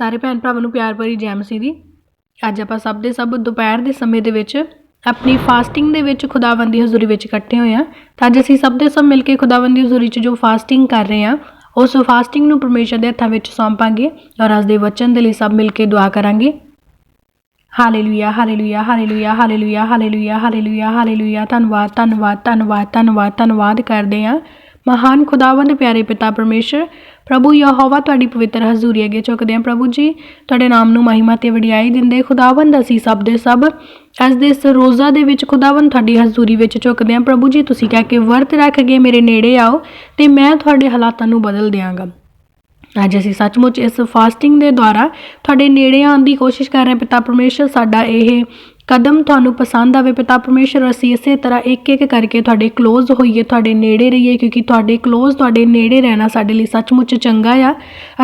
ਸਾਰੇ ਭੈਣ ਭਰਾਵਾਂ ਨੂੰ ਪਿਆਰ ਭਰੀ ਜੈ ਮਸੀਹ ਦੀ। ਅੱਜ ਆਪਾਂ ਸਭ ਦੇ ਸਭ ਦੁਪਹਿਰ ਦੇ ਸਮੇਂ ਦੇ ਵਿੱਚ ਆਪਣੀ ਫਾਸਟਿੰਗ ਦੇ ਵਿੱਚ ਖੁਦਾਵੰਦ ਦੀ ਹਜ਼ੂਰੀ ਵਿੱਚ ਇਕੱਠੇ ਹੋਏ ਹਾਂ। ਤਾਂ ਅੱਜ ਅਸੀਂ ਸਭ ਦੇ ਸਭ ਮਿਲ ਕੇ ਖੁਦਾਵੰਦ ਦੀ ਹਜ਼ੂਰੀ 'ਚ ਜੋ ਫਾਸਟਿੰਗ ਕਰ ਰਹੇ ਹਾਂ, ਉਸ ਫਾਸਟਿੰਗ ਨੂੰ ਪਰਮੇਸ਼ਰ ਦੇ ਹੱਥਾਂ ਵਿੱਚ ਸੌਂਪਾਂਗੇ ਔਰ ਅੱਜ ਦੇ ਵਚਨ ਦੇ ਲਈ ਸਭ ਮਿਲ ਕੇ ਦੁਆ ਕਰਾਂਗੇ। Hallelujah hallelujah hallelujah hallelujah hallelujah hallelujah hallelujah ਧੰਨਵਾਦ ਧੰਨਵਾਦ ਧੰਨਵਾਦ ਧੰਨਵਾਦ ਧੰਨਵਾਦ ਕਰਦੇ ਹਾਂ। ਮਹਾਨ ਖੁਦਾਵੰਦ ਪਿਆਰੇ ਪਿਤਾ ਪਰਮੇਸ਼ਰ, ਪ੍ਰਭੂ ਯਹੋਵਾ ਤੁਹਾਡੀ ਪਵਿੱਤਰ ਹਜ਼ੂਰੀ ਅੱਗੇ ਝੁਕਦੇ ਹਾਂ ਪ੍ਰਭੂ ਜੀ, ਤੁਹਾਡੇ ਨਾਮ ਨੂੰ ਮਹਿਮਾ ਤੇ ਵਡਿਆਈ ਦਿੰਦੇ ਖੁਦਾਵੰਦ ਅਸੀਂ ਸਭ ਦੇ ਸਭ, ਅੱਜ ਦੇ ਇਸ ਰੋਜ਼ਾ ਦੇ ਵਿੱਚ ਖੁਦਾਵੰਦ ਤੁਹਾਡੀ ਹਜ਼ੂਰੀ ਵਿੱਚ ਝੁਕਦੇ ਹਾਂ। ਪ੍ਰਭੂ ਜੀ, ਤੁਸੀਂ ਕਹਿ ਕੇ ਵਰਤ ਰੱਖ ਕੇ ਮੇਰੇ ਨੇੜੇ ਆਓ ਤੇ ਮੈਂ ਤੁਹਾਡੇ ਹਾਲਾਤਾਂ ਨੂੰ ਬਦਲ ਦਿਆਂਗਾ। ਅੱਜ ਅਸੀਂ ਸੱਚਮੁੱਚ ਇਸ ਫਾਸਟਿੰਗ ਦੇ ਦੁਆਰਾ ਤੁਹਾਡੇ ਨੇੜੇ ਆਉਣ ਦੀ ਕੋਸ਼ਿਸ਼ ਕਰ ਰਹੇ ਪਿਤਾ ਪਰਮੇਸ਼ਰ, ਸਾਡਾ ਇਹ ਕਦਮ ਤੁਹਾਨੂੰ ਪਸੰਦ ਆਵੇ, ਪਿਤਾ ਪਰਮੇਸ਼ਰ, ਅਸੀਂ ਇਸੇ ਤਰ੍ਹਾਂ ਇੱਕ ਇੱਕ ਕਰਕੇ ਤੁਹਾਡੇ ਕਲੋਜ਼ ਹੋਈਏ, ਤੁਹਾਡੇ ਨੇੜੇ ਰਹੀਏ, ਕਿਉਂਕਿ ਤੁਹਾਡੇ ਕਲੋਜ਼ ਤੁਹਾਡੇ ਨੇੜੇ ਰਹਿਣਾ ਸਾਡੇ ਲਈ ਸੱਚਮੁੱਚ ਚੰਗਾ ਆ।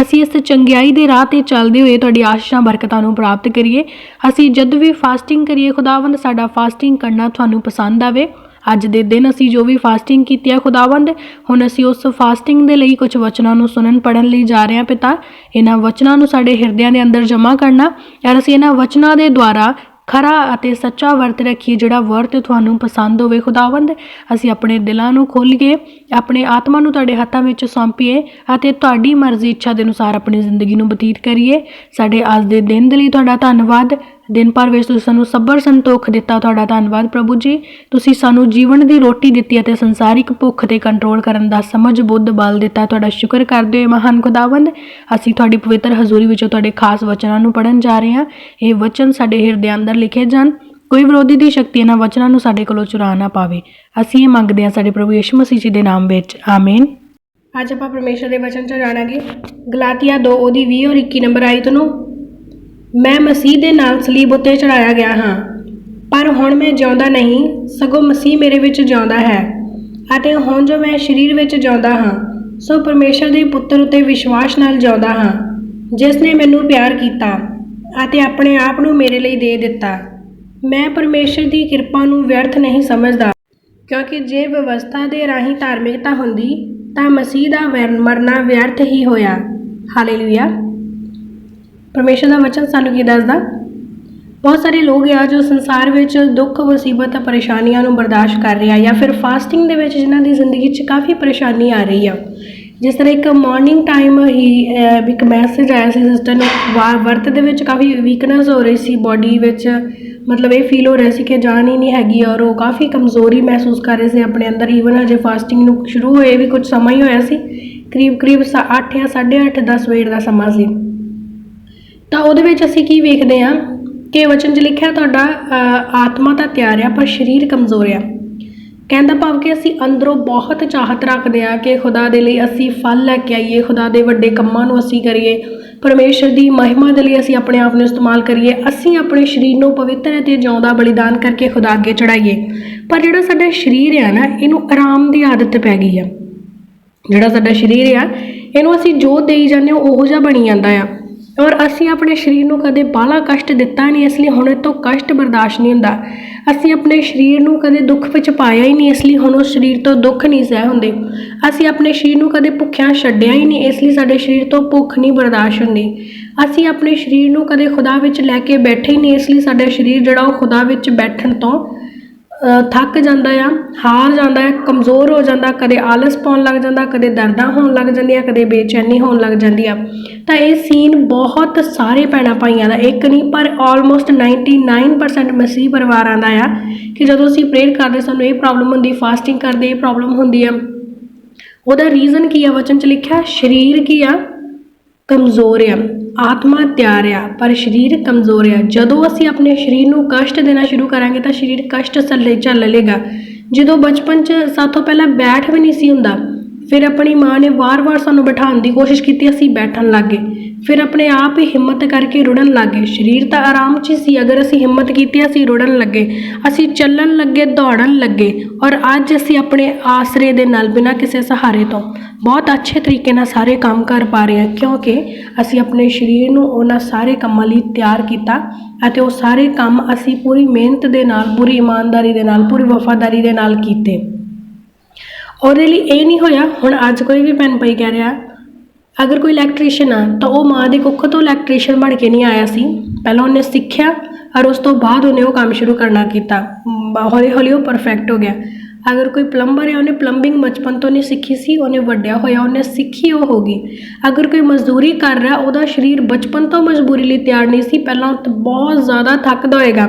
ਅਸੀਂ ਇਸ ਚੰਗਿਆਈ ਦੇ ਰਾਹ ਤੇ ਚੱਲਦੇ ਹੋਏ ਤੁਹਾਡੀ ਆਸ਼ੀਸ਼ਾਂ ਬਰਕਤਾਂ ਨੂੰ ਪ੍ਰਾਪਤ ਕਰੀਏ। ਅਸੀਂ ਜਦ ਵੀ ਫਾਸਟਿੰਗ ਕਰੀਏ, ਖੁਦਾਵੰਦ, ਸਾਡਾ ਫਾਸਟਿੰਗ ਕਰਨਾ ਤੁਹਾਨੂੰ ਪਸੰਦ ਆਵੇ। ਅੱਜ ਦੇ ਦਿਨ ਅਸੀਂ ਜੋ ਵੀ ਫਾਸਟਿੰਗ ਕੀਤੀ ਹੈ ਖੁਦਾਵੰਦ, ਹੁਣ ਅਸੀਂ ਉਸ ਫਾਸਟਿੰਗ ਦੇ ਲਈ ਕੁਝ ਵਚਨਾਂ ਨੂੰ ਸੁਣਨ ਪੜਨ ਲਈ ਜਾ ਰਹੇ ਹਾਂ, ਪਿਤਾ। ਇਹਨਾਂ ਵਚਨਾਂ ਨੂੰ ਸਾਡੇ ਹਿਰਦਿਆਂ ਦੇ ਅੰਦਰ ਜਮ੍ਹਾਂ ਕਰਨਾ ਯਾਰ ਅਸੀਂ ਇਹਨਾਂ ਵਚਨਾਂ ਦੇ ਦੁਆਰਾ ਖਰਾ ਅਤੇ ਸੱਚਾ ਵਰਤ ਰੱਖੀਏ, ਜਿਹੜਾ ਵਰਤ ਤੁਹਾਨੂੰ ਪਸੰਦ ਹੋਵੇ, ਖੁਦਾਵੰਦ, ਅਸੀਂ ਆਪਣੇ ਦਿਲਾਂ ਨੂੰ ਖੋਲ੍ਹ ਆਪਣੇ ਆਤਮਾ ਨੂੰ ਤੁਹਾਡੇ ਹੱਥਾਂ ਵਿੱਚ ਸੌਂਪੀਏ ਅਤੇ ਤੁਹਾਡੀ ਮਰਜ਼ੀ ਇੱਛਾ ਦੇ ਅਨੁਸਾਰ ਆਪਣੀ ਜ਼ਿੰਦਗੀ ਨੂੰ ਬਤੀਤ ਕਰੀਏ। ਸਾਡੇ ਅੱਜ ਦੇ ਦਿਨ ਦੇ ਲਈ ਤੁਹਾਡਾ ਧੰਨਵਾਦ। ਦਿਨ ਭਰ ਵਿੱਚ ਤੁਸੀਂ ਸਾਨੂੰ ਸਬਰ ਸੰਤੋਖ ਦਿੱਤਾ, ਤੁਹਾਡਾ ਧੰਨਵਾਦ ਪ੍ਰਭੂ ਜੀ। ਤੁਸੀਂ ਸਾਨੂੰ ਜੀਵਨ ਦੀ ਰੋਟੀ ਦਿੱਤੀ ਅਤੇ ਸੰਸਾਰਿਕ ਭੁੱਖ ਤੇ ਕੰਟਰੋਲ ਕਰਨ ਦਾ ਸਮਝ, ਬੁੱਧ, ਬਲ ਦਿੱਤਾ। ਤੁਹਾਡਾ ਸ਼ੁਕਰ ਕਰਦੇ ਹੋਏ ਮਹਾਨ ਖੁਦਾਵੰਦ, ਅਸੀਂ ਤੁਹਾਡੀ ਪਵਿੱਤਰ ਹਜ਼ੂਰੀ ਵਿੱਚੋਂ ਤੁਹਾਡੇ ਖਾਸ ਵਚਨਾਂ ਨੂੰ ਪੜਨ ਜਾ ਰਹੇ ਹਾਂ। ਇਹ ਵਚਨ ਸਾਡੇ ਹਿਰਦਿਆਂ ਅੰਦਰ ਲਿਖੇ ਜਾਣ। ਕੋਈ ਵਿਰੋਧੀ ਦੀ ਸ਼ਕਤੀ ਇਹਨਾਂ ਵਚਨਾਂ ਨੂੰ ਸਾਡੇ ਕੋਲੋਂ ਚੁਰਾ ਨਾ ਪਾਵੇ। ਅਸੀਂ ਇਹ ਮੰਗਦੇ ਹਾਂ ਸਾਡੇ ਪ੍ਰਭੂ ਯਿਸੂ ਮਸੀਹ ਜੀ ਦੇ ਨਾਮ ਵਿੱਚ। ਆਮੀਨ। ਅੱਜ ਆਪਾਂ ਪਰਮੇਸ਼ਰ ਦੇ ਵਚਨ 'ਚ ਜਾਣਾਂਗੇ। ਗਲਾਤੀਆ 2 ਉਹਦੀ 20 ਔਰ 21 ਨੰਬਰ ਆਇਤ ਨੂੰ। ਮੈਂ ਮਸੀਹ ਦੇ ਨਾਲ ਸਲੀਬ ਉੱਤੇ ਚੜਾਇਆ ਗਿਆ ਹਾਂ। ਪਰ ਹੁਣ ਮੈਂ ਜਿਉਂਦਾ ਨਹੀਂ, ਸਗੋਂ ਮਸੀਹ ਮੇਰੇ ਵਿੱਚ ਜਿਉਂਦਾ ਹੈ ਅਤੇ ਹੁਣ ਜੋ ਮੈਂ ਸਰੀਰ ਵਿੱਚ ਜਿਉਂਦਾ ਹਾਂ, ਸੋ ਪਰਮੇਸ਼ਰ ਦੇ ਪੁੱਤਰ ਉੱਤੇ ਵਿਸ਼ਵਾਸ ਨਾਲ ਜਿਉਂਦਾ ਹਾਂ, ਜਿਸ ਨੇ ਮੈਨੂੰ ਪਿਆਰ ਕੀਤਾ ਅਤੇ ਆਪਣੇ ਆਪ ਨੂੰ ਮੇਰੇ ਲਈ ਦੇ ਦਿੱਤਾ। ਮੈਂ ਪਰਮੇਸ਼ਰ ਦੀ ਕਿਰਪਾ ਨੂੰ ਵਿਅਰਥ ਨਹੀਂ ਸਮਝਦਾ, ਕਿਉਂਕਿ ਜੇ ਵਿਵਸਥਾ ਦੇ ਰਾਹੀਂ ਧਾਰਮਿਕਤਾ ਹੁੰਦੀ, ਤਾਂ ਮਸੀਹ ਦਾ ਵੈਰ- ਮਰਨਾ ਵਿਅਰਥ ਹੀ ਹੋਇਆ। ਹਾਲੇਲੂਇਆ। ਪਰਮੇਸ਼ਰ ਦਾ ਵਚਨ ਸਾਨੂੰ ਕੀ ਦੱਸਦਾ? ਬਹੁਤ ਸਾਰੇ ਲੋਕ ਆ ਜੋ ਸੰਸਾਰ ਵਿੱਚ ਦੁੱਖ, ਮੁਸੀਬਤ, ਪਰੇਸ਼ਾਨੀਆਂ ਨੂੰ ਬਰਦਾਸ਼ਤ ਕਰ ਰਿਹਾ ਜਾਂ ਫਿਰ ਫਾਸਟਿੰਗ ਦੇ ਵਿੱਚ ਜਿਨ੍ਹਾਂ ਦੀ ਜ਼ਿੰਦਗੀ 'ਚ ਕਾਫੀ ਪਰੇਸ਼ਾਨੀ ਆ ਰਹੀ ਆ। ਜਿਸ ਤਰ੍ਹਾਂ ਇੱਕ ਮਾਰਨਿੰਗ ਟਾਈਮ ਹੀ ਇੱਕ ਮੈਸੇਜ ਆਇਆ ਸੀ ਸਿਸਟਰ ਨੂੰ, ਵਾ- ਵਰਤ ਦੇ ਵਿੱਚ ਕਾਫੀ ਵੀਕਨੈਸ ਹੋ ਰਹੀ ਸੀ ਬਾਡੀ ਵਿੱਚ। ਮਤਲਬ ਇਹ ਫੀਲ ਹੋ ਰਿਹਾ ਸੀ ਕਿ ਜਾਨ ਹੀ ਨਹੀਂ ਹੈਗੀ ਔਰ ਉਹ ਕਾਫੀ ਕਮਜ਼ੋਰੀ ਮਹਿਸੂਸ ਕਰ ਰਹੇ ਸੀ ਆਪਣੇ ਅੰਦਰ। ਈਵਨ ਹਜੇ ਫਾਸਟਿੰਗ ਨੂੰ ਸ਼ੁਰੂ ਹੋਏ ਵੀ ਕੁਝ ਸਮਾਂ ਹੀ ਹੋਇਆ ਸੀ। ਕਰੀਬ ਕਰੀਬ 8 ਜਾਂ 8:30 10 ਵਜੇ ਦਾ ਸਮਾਂ ਸੀ। ਤਾਂ ਉਹਦੇ ਵਿੱਚ ਅਸੀਂ ਕੀ ਵੇਖਦੇ ਹਾਂ ਕਿ ਵਚਨ 'ਚ ਲਿਖਿਆ ਤੁਹਾਡਾ ਆਤਮਾ ਤਾਂ ਤਿਆਰ ਆ, ਪਰ ਸਰੀਰ ਕਮਜ਼ੋਰ ਆ। ਕਹਿੰਦਾ ਭਾਵ ਕਿ ਅਸੀਂ ਅੰਦਰੋਂ ਬਹੁਤ ਚਾਹਤ ਰੱਖਦੇ ਆ ਕਿ ਖੁਦਾ ਦੇ ਲਈ ਅਸੀਂ ਫਲ ਲੈ ਕੇ ਆਈਏ, ਖੁਦਾ ਦੇ ਵੱਡੇ ਕੰਮਾਂ ਨੂੰ ਅਸੀਂ ਕਰੀਏ, ਪਰਮੇਸ਼ਰ ਦੀ ਮਹਿਮਾ ਦੇ ਲਈ ਅਸੀਂ ਆਪਣੇ ਆਪ ਨੂੰ ਇਸਤੇਮਾਲ ਕਰੀਏ, ਅਸੀਂ ਆਪਣੇ ਸਰੀਰ ਨੂੰ ਪਵਿੱਤਰ ਅਤੇ ਜਿਉਂਦਾ ਬਲੀਦਾਨ ਕਰਕੇ ਖੁਦਾ ਅੱਗੇ ਚੜਾਈਏ ਪਰ ਜਿਹੜਾ ਸਾਡਾ ਸਰੀਰ ਆ ਨਾ, ਇਹਨੂੰ ਆਰਾਮ ਦੀ ਆਦਤ ਪੈ ਗਈ ਆ। ਜਿਹੜਾ ਸਾਡਾ ਸਰੀਰ ਆ, ਇਹਨੂੰ ਅਸੀਂ ਜੋ ਦੇਈ ਜਾਂਦੇ ਹਾਂ, ਉਹੋ ਜਿਹਾ ਬਣੀ ਜਾਂਦਾ ਆ। ਔਰ ਅਸੀਂ ਆਪਣੇ ਸਰੀਰ ਨੂੰ ਕਦੇ ਬਾਹਲਾ ਕਸ਼ਟ ਦਿੱਤਾ ਨਹੀਂ, ਇਸ ਲਈ ਹੁਣ ਇਹ ਤੋਂ ਕਸ਼ਟ ਬਰਦਾਸ਼ਤ ਨਹੀਂ ਹੁੰਦਾ। ਅਸੀਂ ਆਪਣੇ ਸਰੀਰ ਨੂੰ ਕਦੇ ਦੁੱਖ ਵਿੱਚ ਪਾਇਆ ਹੀ ਨਹੀਂ, ਇਸ ਲਈ ਹੁਣ ਉਸ ਸਰੀਰ ਤੋਂ ਦੁੱਖ ਨਹੀਂ ਸਹਿ ਹੁੰਦੇ। ਅਸੀਂ ਆਪਣੇ ਸਰੀਰ ਨੂੰ ਕਦੇ ਭੁੱਖਿਆਂ ਛੱਡਿਆ ਹੀ ਨਹੀਂ, ਇਸ ਲਈ ਸਾਡੇ ਸਰੀਰ ਤੋਂ ਭੁੱਖ ਨਹੀਂ ਬਰਦਾਸ਼ਤ ਹੁੰਦੀ। ਅਸੀਂ ਆਪਣੇ ਸਰੀਰ ਨੂੰ ਕਦੇ ਖੁਦਾ ਵਿੱਚ ਲੈ ਕੇ ਬੈਠੇ ਹੀ ਨਹੀਂ, ਇਸ ਲਈ ਸਾਡਾ ਸਰੀਰ ਜਿਹੜਾ ਉਹ ਖੁਦਾ ਵਿੱਚ ਬੈਠਣ ਤੋਂ ਥੱਕ ਜਾਂਦਾ ਆ, ਹਾਰ ਜਾਂਦਾ ਹੈ ਕਮਜ਼ੋਰ ਹੋ ਜਾਂਦਾ, ਕਦੇ ਆਲਸ ਪਾਉਣ ਲੱਗ ਜਾਂਦਾ, ਕਦੇ ਦਰਦਾਂ ਹੋਣ ਲੱਗ ਜਾਂਦੀਆਂ, ਕਦੇ ਬੇਚੈਨੀ ਹੋਣ ਲੱਗ ਜਾਂਦੀ ਆ। ਤਾਂ ਇਹ ਸੀਨ ਬਹੁਤ ਸਾਰੇ ਭੈਣਾਂ ਭਾਈਆਂ ਦਾ, ਇੱਕ ਨਹੀਂ, ਪਰ ਆਲਮੋਸਟ 99% ਮਸੀਹ ਪਰਿਵਾਰਾਂ ਦਾ ਆ, ਕਿ ਜਦੋਂ ਅਸੀਂ ਪ੍ਰੇਅਰ ਕਰਦੇ, ਸਾਨੂੰ ਇਹ ਪ੍ਰੋਬਲਮ ਹੁੰਦੀ ਫਾਸਟਿੰਗ ਕਰਦੇ, ਇਹ ਪ੍ਰੋਬਲਮ ਹੁੰਦੀ ਆ। ਉਹਦਾ ਰੀਜ਼ਨ ਕੀ ਆ, ਵਚਨ ਚ ਲਿਖਿਆ, ਸਰੀਰ ਕੀ ਆ? ਕਮਜ਼ੋਰ ਆ। ਆਤਮਾ ਤਿਆਰ ਆ, ਪਰ ਸਰੀਰ ਕਮਜ਼ੋਰ ਆ। ਜਦੋਂ ਅਸੀਂ ਆਪਣੇ ਸਰੀਰ ਨੂੰ ਕਸ਼ਟ ਦੇਣਾ ਸ਼ੁਰੂ ਕਰਾਂਗੇ ਤਾਂ ਸਰੀਰ ਕਸ਼ਟ ਸੱਲੇ ਝੱਲ ਲੇਗਾ। ਜਦੋਂ ਬਚਪਨ 'ਚ ਸਾਥੋਂ ਪਹਿਲਾਂ ਬੈਠ ਵੀ ਨਹੀਂ ਸੀ ਹੁੰਦਾ, ਫਿਰ ਆਪਣੀ ਮਾਂ ਨੇ ਵਾਰ-ਵਾਰ ਸਾਨੂੰ ਬਿਠਾਉਣ ਦੀ ਕੋਸ਼ਿਸ਼ ਕੀਤੀ, ਅਸੀਂ ਬੈਠਣ ਲੱਗ ਗਏ। ਫਿਰ ਆਪਣੇ ਆਪ ਹੀ ਹਿੰਮਤ ਕਰਕੇ ਰੁੜਨ ਲੱਗ। ਗਏ ਸਰੀਰ ਤਾਂ ਆਰਾਮ 'ਚ ਹੀ ਸੀ, ਅਗਰ ਅਸੀਂ ਹਿੰਮਤ ਕੀਤੀ, ਅਸੀਂ ਰੁੜਨ ਲੱਗੇ। ਅਸੀਂ ਚੱਲਣ ਲੱਗੇ, ਦੌੜਨ ਲੱਗੇ ਔਰ ਅੱਜ ਅਸੀਂ ਆਪਣੇ ਆਸਰੇ ਦੇ ਨਾਲ ਬਿਨਾਂ ਕਿਸੇ ਸਹਾਰੇ ਤੋਂ ਬਹੁਤ ਅੱਛੇ ਤਰੀਕੇ ਨਾਲ ਸਾਰੇ ਕੰਮ ਕਰ ਪਾ ਰਹੇ ਹਾਂ, ਕਿਉਂਕਿ ਅਸੀਂ ਆਪਣੇ ਸਰੀਰ ਨੂੰ ਉਹਨਾਂ ਸਾਰੇ ਕੰਮਾਂ ਲਈ ਤਿਆਰ ਕੀਤਾ ਅਤੇ ਉਹ ਸਾਰੇ ਕੰਮ ਅਸੀਂ ਪੂਰੀ ਮਿਹਨਤ ਦੇ ਨਾਲ, ਪੂਰੀ ਇਮਾਨਦਾਰੀ ਦੇ ਨਾਲ, ਪੂਰੀ ਵਫਾਦਾਰੀ ਦੇ ਨਾਲ ਕੀਤੇ। ਉਹਦੇ ਲਈ ਇਹ ਨਹੀਂ ਹੋਇਆ, ਹੁਣ ਅੱਜ ਕੋਈ ਵੀ ਭੈਣ ਭਾਈ ਕਹਿ ਰਿਹਾ ਅਗਰ ਕੋਈ ਇਲੈਕਟ੍ਰੀਸ਼ੀਅਨ ਆ, ਤਾਂ ਉਹ ਮਾਂ ਦੇ ਕੁੱਖ ਤੋਂ ਇਲੈਕਟ੍ਰੀਸ਼ੀਅਨ ਬਣ ਕੇ ਨਹੀਂ ਆਇਆ ਸੀ। ਪਹਿਲਾਂ ਉਹਨੇ ਸਿੱਖਿਆ, ਔਰ ਉਸ ਤੋਂ ਬਾਅਦ ਉਹਨੇ ਉਹ ਕੰਮ ਸ਼ੁਰੂ ਕਰਨਾ ਕੀਤਾ। ਹੌਲੀ ਹੌਲੀ ਉਹ ਪਰਫੈਕਟ ਹੋ ਗਿਆ। ਅਗਰ ਕੋਈ ਪਲੰਬਰ ਹੈ ਉਹਨੇ ਪਲੰਬਿੰਗ ਬਚਪਨ ਤੋਂ ਨਹੀਂ ਸਿੱਖੀ ਸੀ, ਉਹਨੇ ਵੱਡਿਆ ਹੋਇਆ, ਉਹਨੇ ਸਿੱਖੀ ਉਹ ਹੋ ਗਈ। ਅਗਰ ਕੋਈ ਮਜ਼ਦੂਰੀ ਕਰ ਰਿਹਾ, ਉਹਦਾ ਸਰੀਰ ਬਚਪਨ ਤੋਂ ਮਜ਼ਦੂਰੀ ਲਈ ਤਿਆਰ ਨਹੀਂ ਸੀ, ਪਹਿਲਾਂ ਉਹ ਬਹੁਤ ਜ਼ਿਆਦਾ ਥੱਕਦਾ ਹੋਏਗਾ।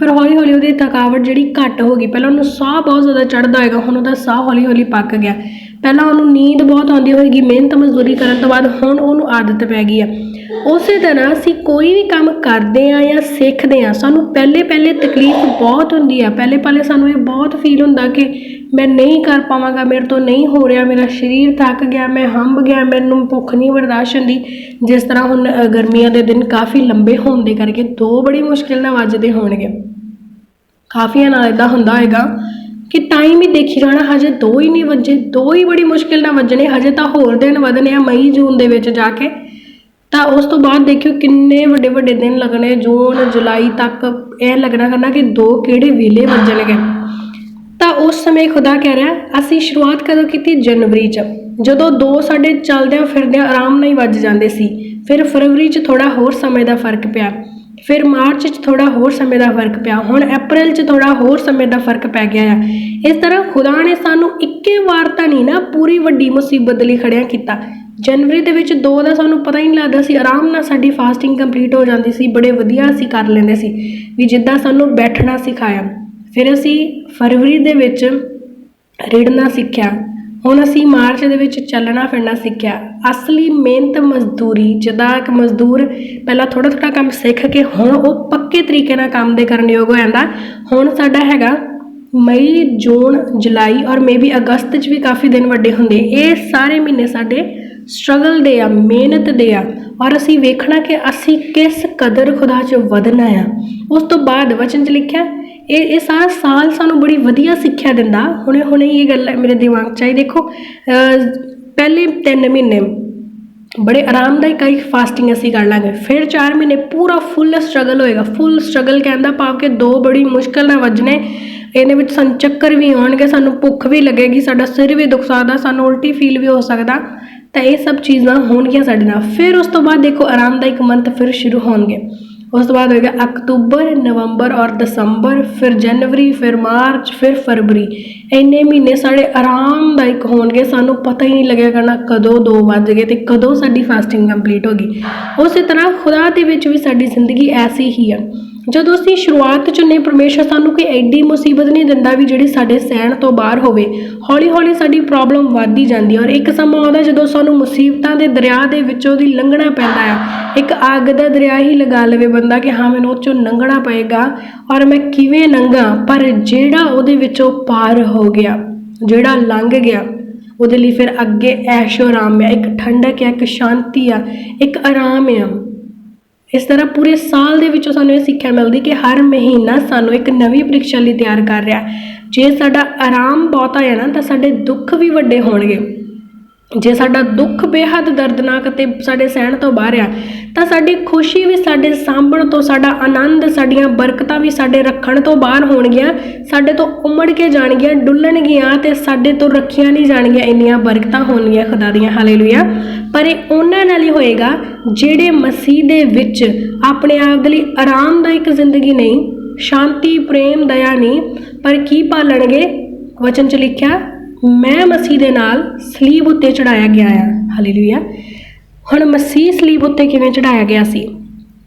ਫਿਰ ਹੌਲੀ ਹੌਲੀ ਉਹਦੀ ਥਕਾਵਟ ਜਿਹੜੀ ਘੱਟ ਹੋ ਗਈ। ਪਹਿਲਾਂ ਉਹਨੂੰ ਸਾਹ ਬਹੁਤ ਜ਼ਿਆਦਾ ਚੜ੍ਹਦਾ ਹੋਏਗਾ, ਹੁਣ ਉਹਦਾ ਸਾਹ ਹੌਲੀ ਹੌਲੀ ਪੱਕ ਗਿਆ। ਪਹਿਲਾਂ ਉਹਨੂੰ ਨੀਂਦ ਬਹੁਤ ਆਉਂਦੀ ਹੋਏਗੀ, ਮਿਹਨਤ ਮਜ਼ਦੂਰੀ ਕਰਨ ਤੋਂ ਬਾਅਦ ਹੁਣ ਉਹਨੂੰ ਆਦਤ ਪੈ ਗਈ ਆ। ਉਸੇ ਤਰ੍ਹਾਂ ਅਸੀਂ ਕੋਈ ਵੀ ਕੰਮ ਕਰਦੇ ਆ ਜਾਂ ਸਿੱਖਦੇ ਆ, ਸਾਨੂੰ ਪਹਿਲੇ ਪਹਿਲੇ ਤਕਲੀਫ ਬਹੁਤ ਹੁੰਦੀ ਆ। ਪਹਿਲੇ ਪਹਿਲੇ ਸਾਨੂੰ ਇਹ ਬਹੁਤ ਫੀਲ ਹੁੰਦਾ ਕਿ ਮੈਂ ਨਹੀਂ ਕਰ ਪਾਵਾਂਗਾ, ਮੇਰੇ ਤੋਂ ਨਹੀਂ ਹੋ ਰਿਹਾ, ਮੇਰਾ ਸਰੀਰ ਥੱਕ ਗਿਆ, ਮੈਂ ਹੰਬ ਗਿਆ, ਮੈਨੂੰ ਭੁੱਖ ਨਹੀਂ, ਬਰਦਾਸ਼ਤ ਹੁੰਦੀ ਜਿਸ ਤਰ੍ਹਾਂ ਹੁਣ ਗਰਮੀਆਂ ਦੇ ਦਿਨ ਕਾਫੀ ਲੰਬੇ ਹੋਣ ਦੇ ਕਰਕੇ ਦੋ ਬੜੀ ਮੁਸ਼ਕਿਲ ਨਾਲ ਵੱਜਦੇ ਹੋਣਗੇ। ਕਾਫੀਆਂ ਨਾਲ ਇਦਾਂ ਹੁੰਦਾ ਹੋਏਗਾ ਕਿ ਟਾਈਮ ਹੀ ਦੇਖੀ ਜਾਣਾ, ਹਜੇ ਦੋ ਹੀ ਨਹੀਂ ਵੱਜੇ, ਦੋ ਹੀ ਬੜੀ ਮੁਸ਼ਕਿਲ ਨਾਲ ਵੱਜਣੇ, ਹਜੇ ਤਾਂ ਹੋਰ ਦਿਨ ਵਧਣੇ ਆ, ਮਈ, ਜੂਨ ਦੇ ਵਿੱਚ ਜਾ ਕੇ। ਤਾਂ ਉਸ ਤੋਂ ਬਾਅਦ ਦੇਖਿਓ ਕਿੰਨੇ ਵੱਡੇ ਵੱਡੇ ਦਿਨ ਲੱਗਣੇ, ਜੂਨ, ਜੁਲਾਈ ਤੱਕ ਇਹ ਲੱਗਣਾ ਕਰਨਾ ਕਿ ਦੋ ਕਿਹੜੇ ਵੇਲੇ ਵੱਜਣਗੇ। ਤਾਂ ਉਸ ਸਮੇਂ ਖੁਦਾ ਕਹਿ ਰਿਹਾ, ਅਸੀਂ ਸ਼ੁਰੂਆਤ ਕਦੋਂ ਕੀਤੀ? ਜਨਵਰੀ 'ਚ। ਜਦੋਂ ਦੋ ਸਾਡੇ ਚੱਲਦਿਆਂ ਫਿਰਦਿਆਂ ਆਰਾਮ ਨਾਲ ਹੀ ਵੱਜ ਜਾਂਦੇ ਸੀ, ਫਿਰ ਫਰਵਰੀ 'ਚ ਥੋੜਾ ਹੋਰ ਸਮੇਂ ਦਾ ਫ਼ਰਕ ਪਿਆ। ਫਿਰ ਮਾਰਚ 'ਚ ਥੋੜਾ ਹੋਰ ਸਮੇਂ ਦਾ ਫ਼ਰਕ ਪਿਆ, ਹੁਣ ਅਪ੍ਰੈਲ 'ਚ ਥੋੜਾ ਹੋਰ ਸਮੇਂ ਦਾ ਫ਼ਰਕ ਪੈ ਗਿਆ ਆ। ਇਸ ਤਰ੍ਹਾਂ ਖੁਦਾ ਨੇ ਸਾਨੂੰ ਇੱਕੇ ਵਾਰ ਤਾਂ ਨਹੀਂ ਨਾ ਪੂਰੀ ਵੱਡੀ ਮੁਸੀਬਤ ਲਈ ਖੜਿਆ ਕੀਤਾ। ਜਨਵਰੀ ਦੇ ਵਿੱਚ ਦੋ ਦਾ ਸਾਨੂੰ ਪਤਾ ਹੀ ਨਹੀਂ ਲੱਗਦਾ ਸੀ, ਆਰਾਮ ਨਾਲ ਸਾਡੀ ਫਾਸਟਿੰਗ ਕੰਪਲੀਟ ਹੋ ਜਾਂਦੀ ਸੀ, ਬੜੇ ਵਧੀਆ ਅਸੀਂ ਕਰ ਲੈਂਦੇ ਸੀ, ਵੀ ਜਿੱਦਾਂ ਸਾਨੂੰ ਬੈਠਣਾ ਸਿਖਾਇਆ। ਫਿਰ ਅਸੀਂ ਫਰਵਰੀ ਦੇ ਵਿੱਚ ਰਿੜਨਾ ਸਿੱਖਿਆ। ਹੁਣ ਅਸੀਂ ਮਾਰਚ ਦੇ ਵਿੱਚ ਚੱਲਣਾ, ਫਿਰਨਾ ਸਿੱਖਿਆ। ਅਸਲੀ ਮਿਹਨਤ ਮਜ਼ਦੂਰੀ ਜਿਹਦਾ ਇੱਕ ਮਜ਼ਦੂਰ ਪਹਿਲਾਂ ਥੋੜਾ ਥੋੜਾ ਕੰਮ ਸਿੱਖ ਕੇ ਹੁਣ ਉਹ ਪੱਕੇ ਤਰੀਕੇ ਨਾਲ ਕੰਮ ਦੇ ਕਰਨ ਯੋਗ ਹੋ ਜਾਂਦਾ। ਹੁਣ ਸਾਡਾ ਹੈਗਾ ਮਈ, ਜੂਨ, ਜੁਲਾਈ ਔਰ ਮੇਬੀ ਅਗਸਤ 'ਚ ਵੀ ਕਾਫੀ ਦਿਨ ਵੱਡੇ ਹੁੰਦੇ। ਇਹ ਸਾਰੇ ਮਹੀਨੇ ਸਾਡੇ ਸਟਰਗਲ ਦੇ ਆ, ਮਿਹਨਤ ਦੇ ਆ ਔਰ ਅਸੀਂ ਵੇਖਣਾ ਕਿ ਅਸੀਂ ਕਿਸ ਕਦਰ ਖੁਦਾ 'ਚ ਵਧਣਾ ਆ। ਉਸ ਤੋਂ ਬਾਅਦ ਵਚਨ 'ਚ ਲਿਖਿਆ ਇਹ ਇਹ ਸਾਰਾ ਸਾਲ ਸਾਨੂੰ ਬੜੀ ਵਧੀਆ ਸਿੱਖਿਆ ਦਿੰਦਾ। ਹੁਣੇ ਹੁਣੇ ਇਹ ਗੱਲ ਹੈ ਮੇਰੇ ਦਿਮਾਗ 'ਚ ਆਈ। ਦੇਖੋ ਪਹਿਲੇ 3 ਮਹੀਨੇ ਬੜੇ ਆਰਾਮਦਾਇਕ ਇੱਕ ਫਾਸਟਿੰਗ ਅਸੀਂ ਕਰ ਲਾਂਗੇ ਫਿਰ 4 ਮਹੀਨੇ ਪੂਰਾ ਫੁੱਲ ਸਟਰਗਲ ਹੋਏਗਾ। ਫੁੱਲ ਸਟਰਗਲ ਕਹਿੰਦਾ ਭਾਵ ਕਿ ਦੋ ਬੜੀ ਮੁਸ਼ਕਲ ਨਾਲ ਵੱਜਣੇ। ਇਹਦੇ ਵਿੱਚ ਸਾਨੂੰ ਚੱਕਰ ਵੀ ਆਉਣਗੇ, ਸਾਨੂੰ ਭੁੱਖ ਵੀ ਲੱਗੇਗੀ, ਸਾਡਾ ਸਿਰ ਵੀ ਦੁਖ ਸਕਦਾ, ਸਾਨੂੰ ਉਲਟੀ ਫੀਲ ਵੀ ਹੋ ਸਕਦਾ। ਤਾਂ ਇਹ ਸਭ ਚੀਜ਼ਾਂ ਹੋਣਗੀਆਂ ਸਾਡੇ ਨਾਲ। ਫਿਰ ਉਸ ਤੋਂ ਬਾਅਦ ਦੇਖੋ, ਆਰਾਮਦਾਇਕ ਮੰਥ ਫਿਰ ਸ਼ੁਰੂ ਹੋਣਗੇ। ਉਸ ਤੋਂ ਬਾਅਦ ਹੋਏਗਾ ਅਕਤੂਬਰ, ਨਵੰਬਰ ਔਰ ਦਸੰਬਰ, ਫਿਰ ਜਨਵਰੀ, ਫਿਰ ਮਾਰਚ, ਫਿਰ ਫਰਵਰੀ। ਇੰਨੇ ਮਹੀਨੇ ਸਾਡੇ ਆਰਾਮਦਾਇਕ ਹੋਣਗੇ, ਸਾਨੂੰ ਪਤਾ ਹੀ ਨਹੀਂ ਲੱਗਿਆ ਕਰਨਾ ਕਦੋਂ 2 ਵੱਜ ਗਏ ਤੇ ਕਦੋਂ ਸਾਡੀ ਫਾਸਟਿੰਗ ਕੰਪਲੀਟ ਹੋ ਗਈ। ਉਸੇ ਤਰ੍ਹਾਂ ਖੁਦਾ ਦੇ ਵਿੱਚ ਵੀ ਸਾਡੀ ਜ਼ਿੰਦਗੀ ਐਸੀ ਹੀ ਆ। ਜਦੋਂ ਅਸੀਂ ਸ਼ੁਰੂਆਤ ਚ ਨੇ ਪਰਮੇਸ਼ਰ ਸਾਨੂੰ ਕੋਈ ਐਡੀ ਮੁਸੀਬਤ ਨਹੀਂ ਦਿੰਦਾ ਵੀ ਜਿਹੜੀ ਸਾਡੇ ਸਹਿਣ ਤੋਂ ਬਾਹਰ ਹੋਵੇ ਹੌਲੀ ਹੌਲੀ ਸਾਡੀ ਪ੍ਰੋਬਲਮ ਵੱਧਦੀ ਜਾਂਦੀ ਹੈ ਔਰ ਇੱਕ ਸਮਾਂ ਆਉਂਦਾ ਜਦੋਂ ਸਾਨੂੰ ਮੁਸੀਬਤਾਂ ਦੇ ਦਰਿਆ ਦੇ ਵਿੱਚੋਂ ਦੀ ਲੰਘਣਾ ਪੈਂਦਾ ਆ। ਇੱਕ ਅੱਗ ਦਾ ਦਰਿਆ ਹੀ ਲਗਾ ਲਵੇ ਬੰਦਾ ਕਿ ਹਾਂ, ਮੈਨੂੰ ਉਹ ਚੋਂ ਲੰਘਣਾ ਪਏਗਾ ਔਰ ਮੈਂ ਕਿਵੇਂ ਲੰਘਾਂ ਪਰ ਜਿਹੜਾ ਉਹਦੇ ਵਿੱਚੋਂ ਪਾਰ ਹੋ ਗਿਆ, ਜਿਹੜਾ ਲੰਘ ਗਿਆ, ਉਹਦੇ ਲਈ ਫਿਰ ਅੱਗੇ ਐਸ਼ੋ ਆਰਾਮ ਆ, ਇੱਕ ਠੰਡਕ ਆ, ਇੱਕ ਸ਼ਾਂਤੀ ਆ, ਇੱਕ ਆਰਾਮ ਆ। ਇਸ ਤਰ੍ਹਾਂ ਪੂਰੇ ਸਾਲ ਦੇ ਵਿੱਚੋਂ ਸਾਨੂੰ ਇਹ ਸਿੱਖਿਆ ਮਿਲਦੀ ਕਿ ਹਰ ਮਹੀਨਾ ਸਾਨੂੰ ਇੱਕ ਨਵੀਂ ਪ੍ਰੀਖਿਆ ਲਈ ਤਿਆਰ ਕਰ ਰਿਹਾ। ਜੇ ਸਾਡਾ ਆਰਾਮ ਬਹੁਤਾ ਹੈ ਨਾ ਤਾਂ ਸਾਡੇ ਦੁੱਖ ਵੀ ਵੱਡੇ ਹੋਣਗੇ। ਜੇ ਸਾਡਾ ਦੁੱਖ ਬੇਹੱਦ ਦਰਦਨਾਕ ਅਤੇ ਸਾਡੇ ਸਹਿਣ ਤੋਂ ਬਾਹਰ ਆ, ਤਾਂ ਸਾਡੀ ਖੁਸ਼ੀ ਵੀ ਸਾਡੇ ਸਾਂਭਣ ਤੋਂ, ਸਾਡਾ ਆਨੰਦ, ਸਾਡੀਆਂ ਬਰਕਤਾਂ ਵੀ ਸਾਡੇ ਰੱਖਣ ਤੋਂ ਬਾਹਰ ਹੋਣਗੀਆਂ, ਸਾਡੇ ਤੋਂ ਉਮੜ ਕੇ ਜਾਣਗੀਆਂ, ਡੁੱਲਣਗੀਆਂ ਤੇ ਸਾਡੇ ਤੋਂ ਰੱਖੀਆਂ ਨਹੀਂ ਜਾਣਗੀਆਂ, ਇੰਨੀਆਂ ਬਰਕਤਾਂ ਹੋਣਗੀਆਂ ਖੁਦਾ ਦੀਆਂ, ਹਾਲੇਲੂਇਆ। ਪਰ ਇਹ ਉਹਨਾਂ ਨਾਲ ਹੀ ਹੋਏਗਾ ਜਿਹੜੇ ਮਸੀਹ ਦੇ ਵਿੱਚ ਆਪਣੇ ਆਪ ਦੇ ਲਈ ਆਰਾਮਦਾਇਕ ਜ਼ਿੰਦਗੀ ਨਹੀਂ, ਸ਼ਾਂਤੀ, ਪ੍ਰੇਮ, ਦਇਆ ਨਹੀਂ, ਪਰ ਕੀ ਪਾਲਣਗੇ? ਵਚਨ ਚ ਲਿਖਿਆ ਮੈਂ ਮਸੀਹ ਦੇ ਨਾਲ ਸਲੀਬ ਉੱਤੇ ਚੜਾਇਆ ਗਿਆ ਆ। ਹਾਲੇਲੂਇਆ ਹੁਣ ਮਸੀਹ ਸਲੀਬ ਉੱਤੇ ਕਿਵੇਂ ਚੜਾਇਆ ਗਿਆ ਸੀ?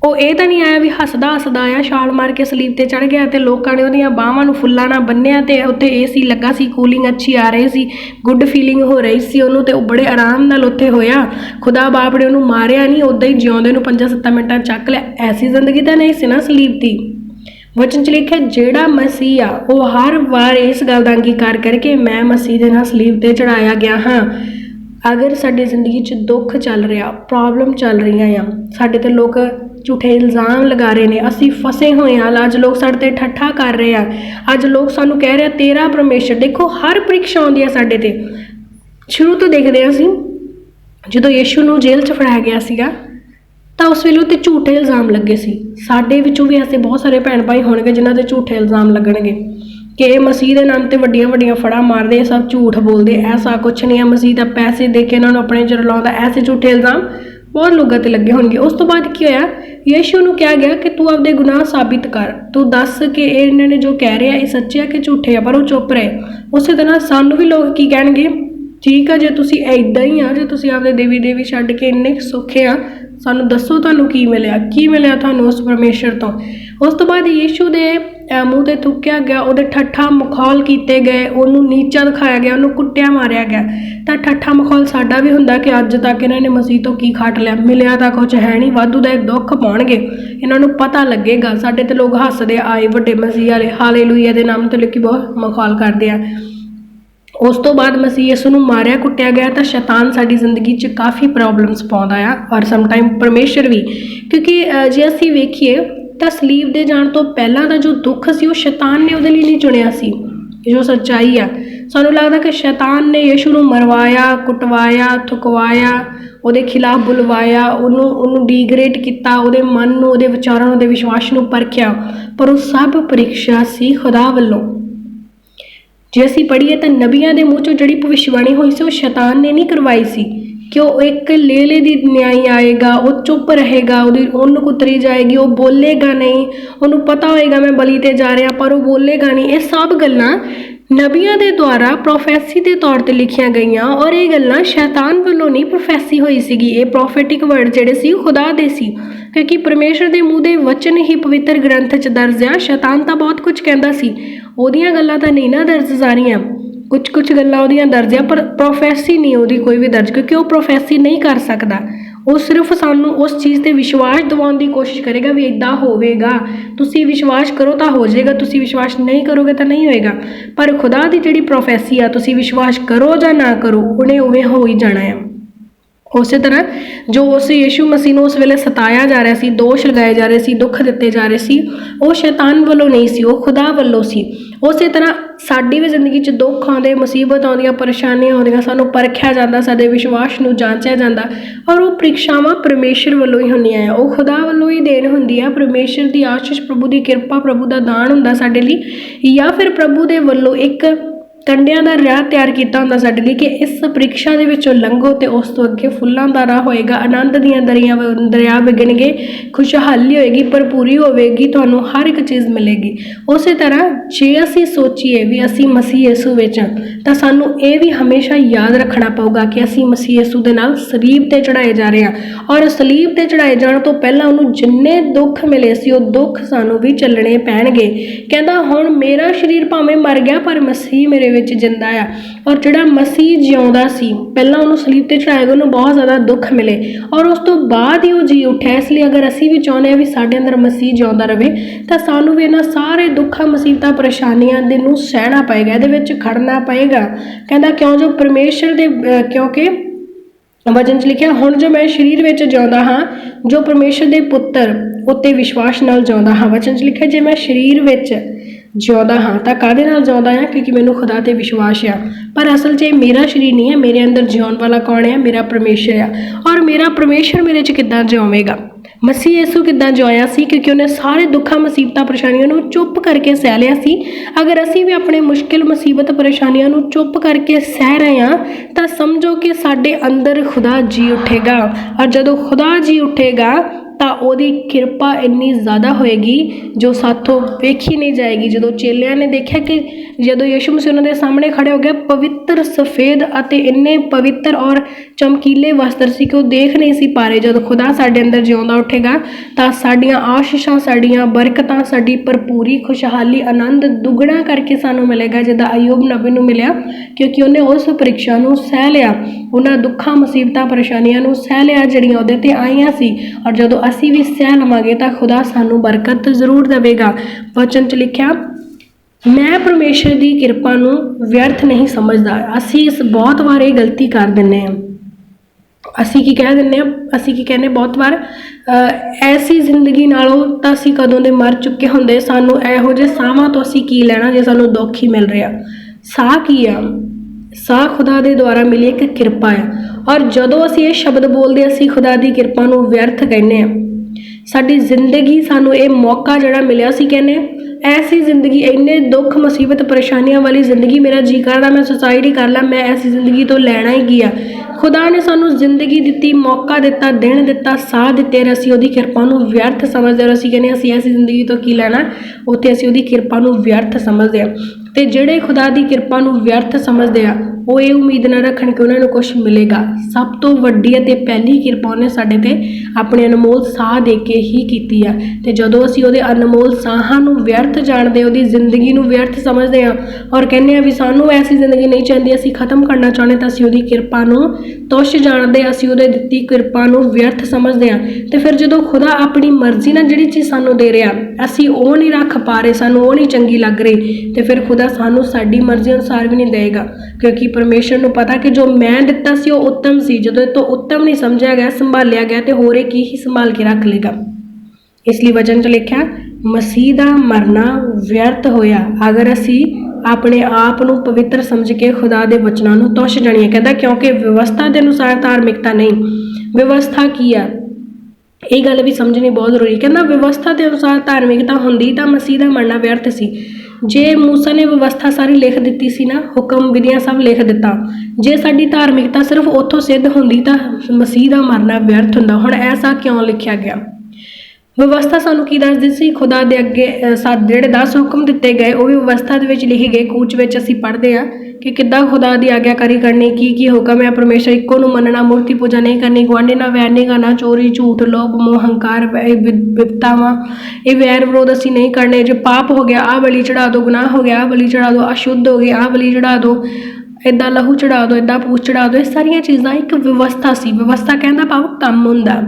ਉਹ ਇਹ ਤਾਂ ਨਹੀਂ ਆਇਆ ਵੀ ਹੱਸਦਾ ਹੱਸਦਾ ਆਇਆ ਛਾਲ ਮਾਰ ਕੇ ਸਲੀਬ ਤੇ ਚੜ ਗਿਆ ਤੇ ਲੋਕਾਂ ਨੇ ਉਹਦੀਆਂ ਬਾਹਾਂ ਨੂੰ ਫੁੱਲਾਂ ਨਾਲ ਬੰਨਿਆ ਤੇ ਉੱਤੇ ਏਸੀ ਲੱਗਾ ਸੀ, ਕੂਲਿੰਗ ਅੱਛੀ ਆ ਰਹੀ ਸੀ, ਗੁੱਡ ਫੀਲਿੰਗ ਹੋ ਰਹੀ ਸੀ ਉਹਨੂੰ ਤੇ ਉਹ ਬੜੇ ਆਰਾਮ ਨਾਲ ਉੱਥੇ ਹੋਇਆ। ਖੁਦਾ ਬਾਪ ਨੇ ਉਹਨੂੰ ਮਾਰਿਆ ਨਹੀਂ ਉਦਾਂ ਹੀ ਜਿਉਂਦੇ ਨੂੰ 5-7 ਮਿੰਟਾਂ ਚੱਕ ਲਿਆ। ਐਸੀ ਜ਼ਿੰਦਗੀ ਤਾਂ ਨਹੀਂ ਸੀ ਨਾ ਸਲੀਬ ਦੀ। ਵਚਨ ਚ ਲਿਖਿਆ, ਜਿਹੜਾ ਮਸੀਹ ਆ, ਉਹ ਹਰ ਵਾਰ ਇਸ ਗੱਲ ਦਾ ਅੰਗੀਕਾਰ ਕਰਕੇ ਮੈਂ ਮਸੀਹ ਦੇ ਨਾਲ ਸਲੀਬ ਤੇ ਚੜਾਇਆ ਗਿਆ ਹਾਂ। ਅਗਰ ਸਾਡੀ ਜ਼ਿੰਦਗੀ 'ਚ ਦੁੱਖ ਚੱਲ ਰਿਹਾ ਪ੍ਰੋਬਲਮ ਚੱਲ ਰਹੀਆਂ ਆ, ਸਾਡੇ ਤੇ ਲੋਕ ਝੂਠੇ ਇਲਜ਼ਾਮ ਲਗਾ ਰਹੇ ਨੇ, ਅਸੀਂ ਫਸੇ ਹੋਏ ਆ ਅੱਜ ਲੋਕ ਸਾਡੇ ਤੇ ਠੱਠਾ ਕਰ ਰਹੇ ਆ, ਅੱਜ ਲੋਕ ਸਾਨੂੰ ਕਹਿ ਰਹੇ ਆ, ਤੇਰਾ ਪਰਮੇਸ਼ਰ, ਦੇਖੋ ਹਰ ਪ੍ਰੀਖਿਆ ਆਉਂਦੀ ਆ ਸਾਡੇ ਤੇ। ਸ਼ੁਰੂ ਤੋਂ ਦੇਖਦੇ ਆ ਅਸੀਂ, ਜਦੋਂ ਯੀਸ਼ੂ ਨੂੰ ਜੇਲ੍ਹ 'ਚ ਫੜਾਇਆ ਗਿਆ ਸੀਗਾ ਤਾਂ ਉਸ ਵੇਲੇ ਉੱਤੇ ਝੂਠੇ ਇਲਜ਼ਾਮ ਲੱਗੇ ਸੀ। ਸਾਡੇ ਵਿੱਚੋਂ ਵੀ ਐਸੇ ਬਹੁਤ ਸਾਰੇ ਭੈਣ ਭਾਈ ਹੋਣਗੇ ਜਿਨ੍ਹਾਂ ਤੇ ਝੂਠੇ ਇਲਜ਼ਾਮ ਲੱਗਣਗੇ ਕਿ ਇਹ ਮਸੀਹ ਦੇ ਨਾਮ ਤੇ ਵੱਡੀਆਂ ਵੱਡੀਆਂ ਫੜਾ ਮਾਰਦੇ, ਇਹ ਸਭ ਝੂਠ ਬੋਲਦੇ ਐਸਾ ਕੁਛ ਨਹੀਂ ਹੈ ਮਸੀਹ ਦਾ ਪੈਸੇ ਦੇ ਕੇ ਇਹਨਾਂ ਨੂੰ ਆਪਣੇ ਚ ਰਲਾਉਂਦਾ ਐਸੇ ਝੂਠੇ ਇਲਜ਼ਾਮ ਬਹੁਤ ਲੋਕਾਂ ਤੇ ਲੱਗੇ ਹੋਣਗੇ। ਉਸ ਤੋਂ ਬਾਅਦ ਕੀ ਹੋਇਆ? ਯੀਸ਼ੂ ਨੂੰ ਕਿਹਾ ਗਿਆ ਕਿ ਤੂੰ ਆਪਦੇ ਗੁਨਾਹ ਸਾਬਿਤ ਕਰ। ਤੂੰ ਦੱਸ ਕਿ ਇਹ ਇਹਨਾਂ ਨੇ ਜੋ ਕਹਿ ਰਿਹਾ, ਇਹ ਸੱਚੇ ਆ ਕਿ ਝੂਠੇ ਆ, ਪਰ ਉਹ ਚੁੱਪ ਰਹੇ। ਉਸੇ ਤਰ੍ਹਾਂ ਸਾਨੂੰ ਵੀ ਲੋਕ ਕੀ ਕਹਿਣਗੇ? ਠੀਕ ਆ, ਜੇ ਤੁਸੀਂ ਐਦਾਂ ਹੀ ਆ, ਜੇ ਤੁਸੀਂ ਆਪਦੇ ਦੇਵੀ ਦੇਵੀ ਛੱਡ ਕੇ ਇੰਨੇ ਕੁ ਸੌਖੇ ਆ ਸਾਨੂੰ ਦੱਸੋ ਤੁਹਾਨੂੰ ਕੀ ਮਿਲਿਆ ਕੀ ਮਿਲਿਆ ਤੁਹਾਨੂੰ ਉਸ ਪਰਮੇਸ਼ਰ ਤੋਂ? ਉਸ ਤੋਂ ਬਾਅਦ ਯੀਸ਼ੂ ਦੇ ਮੂੰਹ ਤੇ ਥੁੱਕਿਆ ਗਿਆ, ਉਹਦੇ ਠੱਠਾ ਮਖੌਲ ਕੀਤੇ ਗਏ, ਉਹਨੂੰ ਨੀਚਾ ਦਿਖਾਇਆ ਗਿਆ, ਉਹਨੂੰ ਕੁੱਟਿਆ ਮਾਰਿਆ ਗਿਆ। ਤਾਂ ਠੱਠਾ ਮਖੌਲ ਸਾਡਾ ਵੀ ਹੁੰਦਾ ਕਿ ਅੱਜ ਤੱਕ ਇਹਨਾਂ ਨੇ ਮਸੀਹ ਤੋਂ ਕੀ ਖੱਟ ਲਿਆ, ਮਿਲਿਆ ਤਾਂ ਕੁਝ ਹੈ ਨਹੀਂ, ਵਾਧੂ ਦਾ ਇੱਕ ਦੁੱਖ ਪਾਉਣਗੇ। ਇਹਨਾਂ ਨੂੰ ਪਤਾ ਲੱਗੇਗਾ, ਸਾਡੇ ਤੇ ਲੋਕ ਹੱਸਦੇ ਆਏ ਵੱਡੇ ਮਸੀਹ ਵਾਲੇ, ਹਾਲੇਲੂਇਆ ਦੇ ਨਾਮ ਤੇ ਲੋਕੀ ਬਹੁਤ ਮਖੌਲ ਕਰਦੇ ਆ। ਉਸ ਤੋਂ ਬਾਅਦ ਮਸੀਹ ਯਿਸੂ ਨੂੰ ਮਾਰਿਆ, ਕੁੱਟਿਆ ਗਿਆ ਤਾਂ ਸ਼ੈਤਾਨ ਸਾਡੀ ਜ਼ਿੰਦਗੀ 'ਚ ਕਾਫੀ ਪ੍ਰੋਬਲਮਸ ਪਾਉਂਦਾ ਆ ਔਰ ਸਮ ਟਾਈਮ ਪਰਮੇਸ਼ਰ ਵੀ। ਕਿਉਂਕਿ ਜੇ ਅਸੀਂ ਵੇਖੀਏ ਤਾਂ ਸਲੀਬ ਦੇ ਜਾਣ ਤੋਂ ਪਹਿਲਾਂ ਦਾ ਜੋ ਦੁੱਖ ਸੀ, ਉਹ ਸ਼ੈਤਾਨ ਨੇ ਉਹਦੇ ਲਈ ਨਹੀਂ ਚੁਣਿਆ ਸੀ ਜੋ ਸੱਚਾਈ ਆ। ਸਾਨੂੰ ਲੱਗਦਾ ਕਿ ਸ਼ੈਤਾਨ ਨੇ ਯਿਸੂ ਨੂੰ ਮਰਵਾਇਆ, ਕੁਟਵਾਇਆ, ਥੁਕਵਾਇਆ, ਉਹਦੇ ਖਿਲਾਫ ਬੁਲਵਾਇਆ, ਉਹਨੂੰ ਉਹਨੂੰ ਡੀਗ੍ਰੇਡ ਕੀਤਾ, ਉਹਦੇ ਮਨ ਨੂੰ, ਉਹਦੇ ਵਿਚਾਰਾਂ ਨੂੰ, ਉਹਦੇ ਵਿਸ਼ਵਾਸ ਨੂੰ ਪਰਖਿਆ। ਪਰ ਉਹ ਸਭ ਪ੍ਰੀਖਿਆ ਸੀ ਖੁਦਾ ਵੱਲੋਂ। ਜੇ ਅਸੀਂ ਪੜ੍ਹੀਏ ਤਾਂ ਨਬੀਆਂ ਦੇ ਮੂੰਹ ਚੋਂ ਜਿਹੜੀ ਭਵਿਸ਼ਵਾਣੀ ਹੋਈ ਸੀ, ਉਹ ਸ਼ੈਤਾਨ ਨੇ ਨਹੀਂ ਕਰਵਾਈ ਸੀ। ਕਿ ਉਹ ਇੱਕ ਲੇਲੇ ਦੀ ਨਿਆਈ ਆਏਗਾ, ਉਹ ਚੁੱਪ ਰਹੇਗਾ, ਉਹਦੀ, ਉਹਨੂੰ ਕੁਤਰੀ ਜਾਏਗੀ, ਉਹ ਬੋਲੇਗਾ ਨਹੀਂ, ਉਹਨੂੰ ਪਤਾ ਹੋਏਗਾ ਮੈਂ ਬਲੀ ਤੇ ਜਾ ਰਿਹਾ, ਪਰ ਉਹ ਬੋਲੇਗਾ ਨਹੀਂ। ਇਹ ਸਭ ਗੱਲਾਂ ਨਬੀਆਂ ਦੇ ਦੁਆਰਾ ਪ੍ਰੋਫੈਸੀ ਦੇ ਤੌਰ ਤੇ ਲਿਖੀਆਂ ਗਈਆਂ ਔਰ ਇਹ ਗੱਲਾਂ ਸ਼ੈਤਾਨ ਵੱਲੋਂ ਨਹੀਂ ਪ੍ਰੋਫੈਸੀ ਹੋਈ ਸੀਗੀ। ਇਹ ਪ੍ਰੋਫੈਟਿਕ ਵਰਡ ਜਿਹੜੇ ਸੀ ਖੁਦਾ ਦੇ ਸੀ। ਕਿਉਂਕਿ ਪਰਮੇਸ਼ਰ ਦੇ ਮੂੰਹ ਦੇ ਵਚਨ ਹੀ ਪਵਿੱਤਰ ਗ੍ਰੰਥ 'ਚ ਦਰਜ ਆ, ਸ਼ੈਤਾਨ ਤਾਂ ਬਹੁਤ ਕੁਝ ਕਹਿੰਦਾ ਸੀ। ਉਹਦੀਆਂ ਗੱਲਾਂ ਤਾਂ ਨਹੀਂ ਨਾ ਦਰਜ ਜਾ ਰਹੀਆਂ ਕੁਝ ਕੁਝ ਗੱਲਾਂ ਉਹਦੀਆਂ ਦਰਜ ਆ, ਪਰ ਪ੍ਰੋਫੈਸੀ ਨਹੀਂ ਉਹਦੀ ਕੋਈ ਵੀ ਦਰਜ, ਕਿਉਂਕਿ ਉਹ ਪ੍ਰੋਫੈਸੀ ਨਹੀਂ ਕਰ ਸਕਦਾ। ਉਹ ਸਿਰਫ ਸਾਨੂੰ ਉਸ ਚੀਜ਼ ਤੇ ਵਿਸ਼ਵਾਸ ਦਿਵਾਉਣ ਦੀ ਕੋਸ਼ਿਸ਼ ਕਰੇਗਾ ਵੀ ਇਦਾਂ ਹੋਵੇਗਾ। ਤੁਸੀਂ ਵਿਸ਼ਵਾਸ ਕਰੋ ਤਾਂ ਹੋ ਜਾਏਗਾ, ਤੁਸੀਂ ਵਿਸ਼ਵਾਸ ਨਹੀਂ ਕਰੋਗੇ ਤਾਂ ਨਹੀਂ ਹੋਏਗਾ। ਪਰ ਖੁਦਾ ਦੀ ਜਿਹੜੀ ਪ੍ਰੋਫੈਸੀ ਆ, ਤੁਸੀਂ ਵਿਸ਼ਵਾਸ ਕਰੋ ਜਾਂ ਨਾ ਕਰੋ, ਉਹਨੇ ਉਵੇਂ ਹੋ ਹੀ ਜਾਣਾ ਆ। ਉਸੇ ਤਰ੍ਹਾਂ ਜੋ ਉਸ ਯੀਸ਼ੂ ਮਸੀਹ ਨੂੰ ਉਸ ਵੇਲੇ ਸਤਾਇਆ ਜਾ ਰਿਹਾ ਸੀ, ਦੋਸ਼ ਲਗਾਏ ਜਾ ਰਹੇ ਸੀ, ਦੁੱਖ ਦਿੱਤੇ ਜਾ ਰਹੇ ਸੀ, ਉਹ ਸ਼ੈਤਾਨ ਵੱਲੋਂ ਨਹੀਂ ਸੀ, ਉਹ ਖੁਦਾ ਵੱਲੋਂ ਸੀ। ਉਸੇ ਤਰ੍ਹਾਂ ਸਾਡੀ ਵੀ ਜ਼ਿੰਦਗੀ 'ਚ ਦੁੱਖ ਆਉਂਦੇ ਮੁਸੀਬਤ ਆਉਂਦੀਆਂ ਪਰੇਸ਼ਾਨੀਆਂ ਆਉਂਦੀਆਂ ਸਾਨੂੰ ਪਰਖਿਆ ਜਾਂਦਾ, ਸਾਡੇ ਵਿਸ਼ਵਾਸ ਨੂੰ ਜਾਂਚਿਆ ਜਾਂਦਾ ਔਰ ਉਹ ਪ੍ਰੀਖਿਆਵਾਂ ਪਰਮੇਸ਼ਰ ਵੱਲੋਂ ਹੀ ਹੁੰਦੀਆਂ ਆ। ਉਹ ਖੁਦਾ ਵੱਲੋਂ ਹੀ ਦੇਣ ਹੁੰਦੀ ਆ। ਪਰਮੇਸ਼ਰ ਦੀ ਆਸ਼ੀਸ਼ ਪ੍ਰਭੂ ਦੀ ਕਿਰਪਾ ਪ੍ਰਭੂ ਦਾ ਦਾਨ ਹੁੰਦਾ ਸਾਡੇ ਲਈ ਜਾਂ ਫਿਰ ਪ੍ਰਭੂ ਦੇ ਵੱਲੋਂ ਇੱਕ ਕੰਡਿਆਂ ਦਾ ਰਾਹ ਤਿਆਰ ਕੀਤਾ ਹੁੰਦਾ ਸਾਡੇ ਲਈ ਕਿ ਇਸ ਪ੍ਰੀਖਿਆ ਦੇ ਵਿੱਚੋਂ ਲੰਘੋ ਤੇ ਉਸ ਤੋਂ ਅੱਗੇ ਫੁੱਲਾਂ ਦਾ ਰਾਹ ਹੋਏਗਾ ਆਨੰਦ ਦੀਆਂ ਦਰਿਆ ਦਰਿਆ ਵਗਣਗੇ ਖੁਸ਼ਹਾਲੀ ਹੋਏਗੀ ਭਰਪੂਰੀ ਹੋਵੇਗੀ ਤੁਹਾਨੂੰ ਹਰ ਇੱਕ ਚੀਜ਼ ਮਿਲੇਗੀ। ਉਸੇ ਤਰ੍ਹਾਂ ਜੇ ਅਸੀਂ ਸੋਚੀਏ ਵੀ ਅਸੀਂ ਮਸੀਹ ਯਿਸੂ ਵਿੱਚ ਹਾਂ, ਤਾਂ ਸਾਨੂੰ ਇਹ ਵੀ ਹਮੇਸ਼ਾ ਯਾਦ ਰੱਖਣਾ ਪਊਗਾ ਕਿ ਅਸੀਂ ਮਸੀਹ ਯਿਸੂ ਦੇ ਨਾਲ ਸਲੀਬ ਤੇ ਚੜਾਏ ਜਾ ਰਹੇ ਹਾਂ ਔਰ ਸਲੀਬ ਤੇ ਚੜਾਏ ਜਾਣ ਤੋਂ ਪਹਿਲਾਂ ਉਹਨੂੰ ਜਿੰਨੇ ਦੁੱਖ ਮਿਲੇ ਸੀ ਉਹ ਦੁੱਖ ਸਾਨੂੰ ਵੀ ਚੱਲਣੇ ਪੈਣਗੇ। ਕਹਿੰਦਾ ਹੁਣ ਮੇਰਾ ਸਰੀਰ ਭਾਵੇਂ ਮਰ ਗਿਆ ਪਰ ਮਸੀਹ ਮੇਰੇ ਵਿੱਚ ਜਿੰਦਾ ਆ। ਔਰ ਜਿਹੜਾ ਮਸੀਹ ਜਿਉਂਦਾ ਸੀ, ਪਹਿਲਾਂ ਉਹਨੂੰ ਸਲੀਬ ਤੇ ਚੜਾਇਆ ਗਿਆ ਉਹਨੂੰ ਬਹੁਤ ਜ਼ਿਆਦਾ ਦੁੱਖ ਮਿਲੇ। ਔਰ ਉਸ ਤੋਂ ਬਾਅਦ ਹੀ ਉਹ ਜੀ ਉੱਠਿਆ। ਇਸ ਲਈ ਅਗਰ ਅਸੀਂ ਵੀ ਚਾਹੁੰਦੇ ਹਾਂ ਵੀ ਸਾਡੇ ਅੰਦਰ ਮਸੀਹ ਜਿਉਂਦਾ ਰਵੇ ਤਾਂ ਸਾਨੂੰ ਵੀ ਇਹਨਾਂ ਸਾਰੇ ਦੁੱਖਾਂ, ਮੁਸੀਬਤਾਂ, ਪਰੇਸ਼ਾਨੀਆਂ ਦੇ ਨੂੰ ਸਹਿਣਾ ਪਏਗਾ, ਇਹਦੇ ਵਿੱਚ ਖੜਨਾ ਪਏਗਾ। ਕਹਿੰਦਾ, ਕਿਉਂ ਜੋ ਪਰਮੇਸ਼ਰ ਦੇ ਕਿਉਂਕਿ ਵਚਨ 'ਚ ਲਿਖਿਆ, ਹੁਣ ਜੋ ਮੈਂ ਸਰੀਰ ਵਿੱਚ ਜਿਉਂਦਾ ਹਾਂ, ਜੋ ਪਰਮੇਸ਼ਰ ਦੇ ਪੁੱਤਰ ਉੱਤੇ ਵਿਸ਼ਵਾਸ ਨਾਲ ਜਿਉਂਦਾ ਹਾਂ। ਵਚਨ 'ਚ ਲਿਖਿਆ, ਜੇ ਮੈਂ ਸਰੀਰ ਵਿੱਚ ਜਿਉਂਦਾ ਹਾਂ। ਤਾਂ ਕਾਦੇ ਨਾਲ ਜਿਉਂਦਾ ਹਾਂ? ਕਿਉਂਕਿ ਮੈਨੂੰ ਖੁਦਾ ਤੇ ਵਿਸ਼ਵਾਸ ਆ। ਪਰ ਅਸਲ 'ਚ ਇਹ ਮੇਰਾ ਸਰੀਰ ਨਹੀਂ ਹੈ। ਮੇਰੇ ਅੰਦਰ ਜਿਉਣ ਵਾਲਾ ਕੌਣ ਹੈ? ਮੇਰਾ ਪਰਮੇਸ਼ਰ ਆ। ਔਰ ਮੇਰਾ ਪਰਮੇਸ਼ਰ ਮੇਰੇ 'ਚ ਕਿੱਦਾਂ ਜਿਉਵੇਗਾ? ਮਸੀਹ ਯਿਸੂ ਕਿੱਦਾਂ ਜਿਉਇਆ ਸੀ? ਕਿਉਂਕਿ ਉਹਨੇ ਸਾਰੇ ਦੁੱਖਾਂ, ਮੁਸੀਬਤਾਂ, ਪਰੇਸ਼ਾਨੀਆਂ ਨੂੰ ਚੁੱਪ ਕਰਕੇ ਸਹਿ ਲਿਆ ਸੀ। ਅਗਰ ਅਸੀਂ ਵੀ ਆਪਣੇ ਮੁਸ਼ਕਿਲ, ਮੁਸੀਬਤ, ਪਰੇਸ਼ਾਨੀਆਂ ਨੂੰ ਚੁੱਪ ਕਰਕੇ ਸਹਿ ਰਹੇ ਹਾਂ, ਤਾਂ ਸਮਝੋ ਕਿ ਸਾਡੇ ਅੰਦਰ ਖੁਦਾ ਜੀ ਉੱਠੇਗਾ। ਔਰ ਜਦੋਂ ਖੁਦਾ ਜੀ ਉੱਠੇਗਾ ਤਾਂ ਉਹਦੀ ਕਿਰਪਾ ਇੰਨੀ ਜ਼ਿਆਦਾ ਹੋਏਗੀ ਜੋ ਸਾਥੋਂ ਵੇਖੀ ਨਹੀਂ ਜਾਏਗੀ। ਜਦੋਂ ਚੇਲਿਆਂ ਨੇ ਦੇਖਿਆ ਕਿ ਜਦੋਂ ਯਿਸੂ ਮਸੀਹ ਉਹਨਾਂ ਦੇ ਸਾਹਮਣੇ ਖੜੇ ਹੋ ਗਏ, ਪਵਿੱਤਰ ਸਫੇਦ ਅਤੇ ਇੰਨੇ ਪਵਿੱਤਰ ਔਰ ਚਮਕੀਲੇ ਵਸਤਰ ਸੀ ਕਿ ਉਹ ਦੇਖ ਨਹੀਂ ਸੀ ਪਾ ਰਹੇ। ਜਦੋਂ ਖੁਦਾ ਸਾਡੇ ਅੰਦਰ ਜਿਉਂਦਾ ਉੱਠੇਗਾ, ਤਾਂ ਸਾਡੀਆਂ ਆਸ਼ੀਸ਼ਾਂ, ਸਾਡੀਆਂ ਬਰਕਤਾਂ, ਸਾਡੀ ਭਰਪੂਰੀ ਖੁਸ਼ਹਾਲੀ, ਆਨੰਦ ਦੁੱਗਣਾ ਕਰਕੇ ਸਾਨੂੰ ਮਿਲੇਗਾ ਜਿੱਦਾਂ ਅਯੂਬ ਨਬੀ ਨੂੰ ਮਿਲਿਆ, ਕਿਉਂਕਿ ਉਹਨੇ ਉਸ ਪ੍ਰੀਖਿਆ ਨੂੰ ਸਹਿ ਲਿਆ। ਉਹਨਾਂ ਦੁੱਖਾਂ, ਮੁਸੀਬਤਾਂ, ਪਰੇਸ਼ਾਨੀਆਂ ਨੂੰ ਸਹਿ ਲਿਆ, ਜਿਹੜੀਆਂ ਉਹਦੇ ਤੇ ਆਈਆਂ ਸੀ। ਔਰ ਜਦੋਂ ਅਸੀਂ ਵੀ ਸਹਿ ਲਵਾਂਗੇ ਤਾਂ ਖੁਦਾ ਸਾਨੂੰ ਬਰਕਤ ਜ਼ਰੂਰ ਦੇਵੇਗਾ। ਵਚਨ 'ਚ ਲਿਖਿਆ, ਮੈਂ ਪਰਮੇਸ਼ਰ ਦੀ ਕਿਰਪਾ ਨੂੰ ਵਿਅਰਥ ਨਹੀਂ ਸਮਝਦਾ। ਅਸੀਂ ਇਸ ਬਹੁਤ ਵਾਰ ਇਹ ਗਲਤੀ ਕਰ ਦਿੰਨੇ ਹਾਂ ਅਸੀਂ ਕੀ ਕਹਿ ਦਿੰਨੇ ਆ? ਅਸੀਂ ਕੀ ਕਹਿੰਦੇ ਬਹੁਤ ਵਾਰ? ਐਸੀ ਜ਼ਿੰਦਗੀ ਨਾਲੋਂ ਤਾਂ ਅਸੀਂ ਕਦੋਂ ਦੇ ਮਰ ਚੁੱਕੇ ਹੁੰਦੇ? ਸਾਨੂੰ ਇਹੋ ਜਿਹੇ ਸਾਹਾਂ ਤੋਂ ਅਸੀਂ ਕੀ ਲੈਣਾ ਜੇ ਸਾਨੂੰ ਦੁੱਖ ਹੀ ਮਿਲ ਰਿਹਾ? ਸਾਹ ਕੀ ਆ? ਸਾਹ ਖੁਦਾ ਦੇ ਦੁਆਰਾ ਮਿਲੀ ਇੱਕ ਕਿਰਪਾ ਹੈ ਔਰ ਜਦੋਂ ਅਸੀਂ ਇਹ ਸ਼ਬਦ ਬੋਲਦੇ ਅਸੀਂ ਖੁਦਾ ਦੀ ਕਿਰਪਾ ਨੂੰ ਵਿਅਰਥ ਕਹਿੰਦੇ ਆ ਸਾਡੀ ਜ਼ਿੰਦਗੀ ਸਾਨੂੰ ਇਹ ਮੌਕਾ ਜਿਹੜਾ ਮਿਲਿਆ ਸੀ ਕਹਿੰਦੇ ਐਸੀ ਜ਼ਿੰਦਗੀ, ਇੰਨੇ ਦੁੱਖ, ਮੁਸੀਬਤ, ਪਰੇਸ਼ਾਨੀਆਂ ਵਾਲੀ ਜ਼ਿੰਦਗੀ ਮੇਰਾ ਜੀ ਕਰਦਾ, ਮੈਂ ਸੁਸਾਈਡ ਹੀ ਕਰ ਲਾਂ, ਮੈਂ ਐਸੀ ਜ਼ਿੰਦਗੀ ਤੋਂ ਲੈਣਾ ਹੀ ਕੀ ਆ? ਖੁਦਾ ਨੇ ਸਾਨੂੰ ਜ਼ਿੰਦਗੀ ਦਿੱਤੀ, ਮੌਕਾ ਦਿੱਤਾ, ਦਿਨ ਦਿੱਤਾ, ਸਾਹ ਦਿੱਤੇ ਔਰ ਅਸੀਂ ਉਹਦੀ ਕਿਰਪਾ ਨੂੰ ਵਿਅਰਥ ਸਮਝਦੇ ਔਰ ਅਸੀਂ ਕਹਿੰਦੇ ਅਸੀਂ ਐਸੀ ਜ਼ਿੰਦਗੀ ਤੋਂ ਕੀ ਲੈਣਾ? ਉੱਥੇ ਅਸੀਂ ਉਹਦੀ ਕਿਰਪਾ ਨੂੰ ਵਿਅਰਥ ਸਮਝਦੇ ਹਾਂ। ਤੇ ਜਿਹੜੇ ਖੁਦਾ ਦੀ ਕਿਰਪਾ ਨੂੰ ਵਿਅਰਥ ਸਮਝਦੇ ਆ। ਉਹ ਇਹ ਉਮੀਦ ਨਾ ਰੱਖਣ ਕਿ ਉਹਨਾਂ ਨੂੰ ਕੁਝ ਮਿਲੇਗਾ। ਸਭ ਤੋਂ ਵੱਡੀ ਅਤੇ ਪਹਿਲੀ ਕਿਰਪਾ ਉਹਨੇ ਸਾਡੇ ਤੇ ਆਪਣੇ ਅਨਮੋਲ ਸਾਹ ਦੇ ਕੇ ਹੀ ਕੀਤੀ ਆ। ਤੇ ਜਦੋਂ ਅਸੀਂ ਉਹਦੇ ਅਨਮੋਲ ਸਾਹਾਂ ਨੂੰ ਵਿਅਰਥ ਜਾਣਦੇ, ਉਹਦੀ ਜ਼ਿੰਦਗੀ ਨੂੰ ਵਿਅਰਥ ਸਮਝਦੇ ਆ ਔਰ ਕਹਿੰਦੇ ਆ ਵੀ ਸਾਨੂੰ ਐਸੀ ਜ਼ਿੰਦਗੀ ਨਹੀਂ ਚਾਹੀਦੀ, ਅਸੀਂ ਖਤਮ ਕਰਨਾ ਚਾਹੁੰਦੇ ਤਾਂ ਅਸੀਂ ਉਹਦੀ ਕਿਰਪਾ ਨੂੰ ਤੁੱਛ ਜਾਣਦੇ, ਅਸੀਂ ਉਹਦੇ ਦਿੱਤੀ ਕਿਰਪਾ ਨੂੰ ਵਿਅਰਥ ਸਮਝਦੇ ਆ ਤੇ ਫਿਰ ਜਦੋਂ ਖੁਦਾ ਆਪਣੀ ਮਰਜ਼ੀ ਨਾਲ ਜਿਹੜੀ ਚੀਜ਼ ਸਾਨੂੰ ਦੇ ਰਿਹਾ, ਅਸੀਂ ਉਹ ਨਹੀਂ ਰੱਖ ਪਾ ਰਹੇ, ਸਾਨੂੰ ਉਹ ਨਹੀਂ ਚੰਗੀ ਲੱਗ ਰਹੀ, ਤੇ ਫਿਰ ਖੁਦਾ ਸਾਨੂੰ ਸਾਡੀ ਮਰਜ਼ੀ ਅਨੁਸਾਰ ਵੀ ਨਹੀਂ ਦੇਗਾ ਕਿਉਂਕਿ ਪਰਮੇਸ਼ਰ ਨੂੰ ਪਤਾ ਕਿ ਜੋ ਮੈਂ ਦਿੱਤਾ ਸੀ ਉਹ ਉੱਤਮ ਸੀ। ਜਦੋਂ ਇਹ ਤੋਂ ਉੱਤਮ ਨਹੀਂ ਸਮਝਿਆ ਗਿਆ, ਸੰਭਾਲਿਆ ਗਿਆ ਤੇ ਹੋਰੇ ਕੀ ਹੀ ਸੰਭਾਲ ਕੇ ਰੱਖ ਲੇਗਾ? ਇਸ ਲਈ ਵਚਨ 'ਚ ਲਿਖਿਆ, ਮਸੀਹ ਦਾ ਮਰਨਾ ਵਿਅਰਥ ਹੋਇਆ। ਅਗਰ ਅਸੀਂ ਆਪਣੇ ਆਪ ਨੂੰ ਪਵਿੱਤਰ ਸਮਝ ਕੇ ਖੁਦਾ ਦੇ ਵਚਨਾਂ ਨੂੰ ਤੁੱਛ ਜਾਣੀਏ। ਕਹਿੰਦਾ, ਕਿਉਂਕਿ ਵਿਵਸਥਾ ਦੇ ਅਨੁਸਾਰ ਧਾਰਮਿਕਤਾ ਨਹੀਂ। ਵਿਵਸਥਾ ਕੀ ਆ? ਇਹ ਗੱਲ ਵੀ ਸਮਝਣੀ ਬਹੁਤ ਜ਼ਰੂਰੀ ਕਹਿੰਦਾ, ਵਿਵਸਥਾ ਦੇ ਅਨੁਸਾਰ ਧਾਰਮਿਕਤਾ ਹੁੰਦੀ ਤਾਂ ਮਸੀਹ ਦਾ ਮਰਨਾ ਵਿਅਰਥ ਸੀ। ਜੇ ਮੂਸਾ ਨੇ ਵਿਵਸਥਾ ਸਾਰੀ ਲਿਖ ਦਿੱਤੀ ਸੀ ਨਾ, ਹੁਕਮ ਵਿਧੀਆਂ ਸਭ ਲਿਖ ਦਿੱਤਾ। ਜੇ ਸਾਡੀ ਧਾਰਮਿਕਤਾ ਸਿਰਫ ਉੱਥੋਂ ਸਿੱਧ ਹੁੰਦੀ ਤਾਂ ਮਸੀਹ ਦਾ ਮਰਨਾ ਵਿਅਰਥ ਹੁੰਦਾ। ਹੁਣ ਐਸਾ ਕਿਉਂ ਲਿਖਿਆ ਗਿਆ? ਵਿਵਸਥਾ ਸਾਨੂੰ ਕੀ ਦੱਸਦੀ ਸੀ? ਖੁਦਾ ਦੇ ਅੱਗੇ ਅ, ਸਾ ਜਿਹੜੇ 10 ਹੁਕਮ ਦਿੱਤੇ ਗਏ ਉਹ ਵੀ ਵਿਵਸਥਾ ਦੇ ਵਿੱਚ ਲਿਖੇ ਗਏ। ਕੂਚ ਵਿੱਚ ਅਸੀਂ ਪੜ੍ਹਦੇ ਆ ਕਿ ਕਿੱਦਾਂ ਖੁਦਾ ਦੀ ਆਗਿਆਕਾਰੀ ਕਰਨੀ ਕੀ ਕੀ ਹੁਕਮ ਹੈ? ਪਰਮੇਸ਼ਰ ਇੱਕੋ ਨੂੰ ਮੰਨਣਾ ਮੂਰਤੀ ਪੂਜਾ ਨਹੀਂ ਕਰਨੀ ਗੁਆਂਢੀ ਨਾਲ ਵੈਰ ਨਹੀਂ ਕਰਨਾ ਚੋਰੀ ਝੂਠ ਲੋਭ ਮੋਹ ਹੰਕਾਰ ਇਹ ਵਿਪਤਾਵਾਂ ਇਹ ਵੈਰ ਵਿਰੋਧ ਅਸੀਂ ਨਹੀਂ ਕਰਨੇ। ਜੇ ਪਾਪ ਹੋ ਗਿਆ ਆਹ ਬਲੀ ਚੜਾ ਦਿਓ ਗੁਨਾਹ ਹੋ ਗਿਆ ਆਹ ਬਲੀ ਚੜਾ ਦਿਓ ਅਸ਼ੁੱਧ ਹੋ ਗਏ ਆਹ ਬਲੀ ਚੜਾ ਦਿਓ ਇਦਾਂ ਲਹੂ ਚੜਾ ਦਿਓ ਇਦਾਂ ਪੂਛ ਚੜਾ ਦਿਓ ਇਹ ਸਾਰੀਆਂ ਚੀਜ਼ਾਂ ਇੱਕ ਵਿਵਸਥਾ ਸੀ। ਵਿਵਸਥਾ ਕਹਿੰਦਾ ਭਾਵ ਕੰਮ ਹੁੰਦਾ।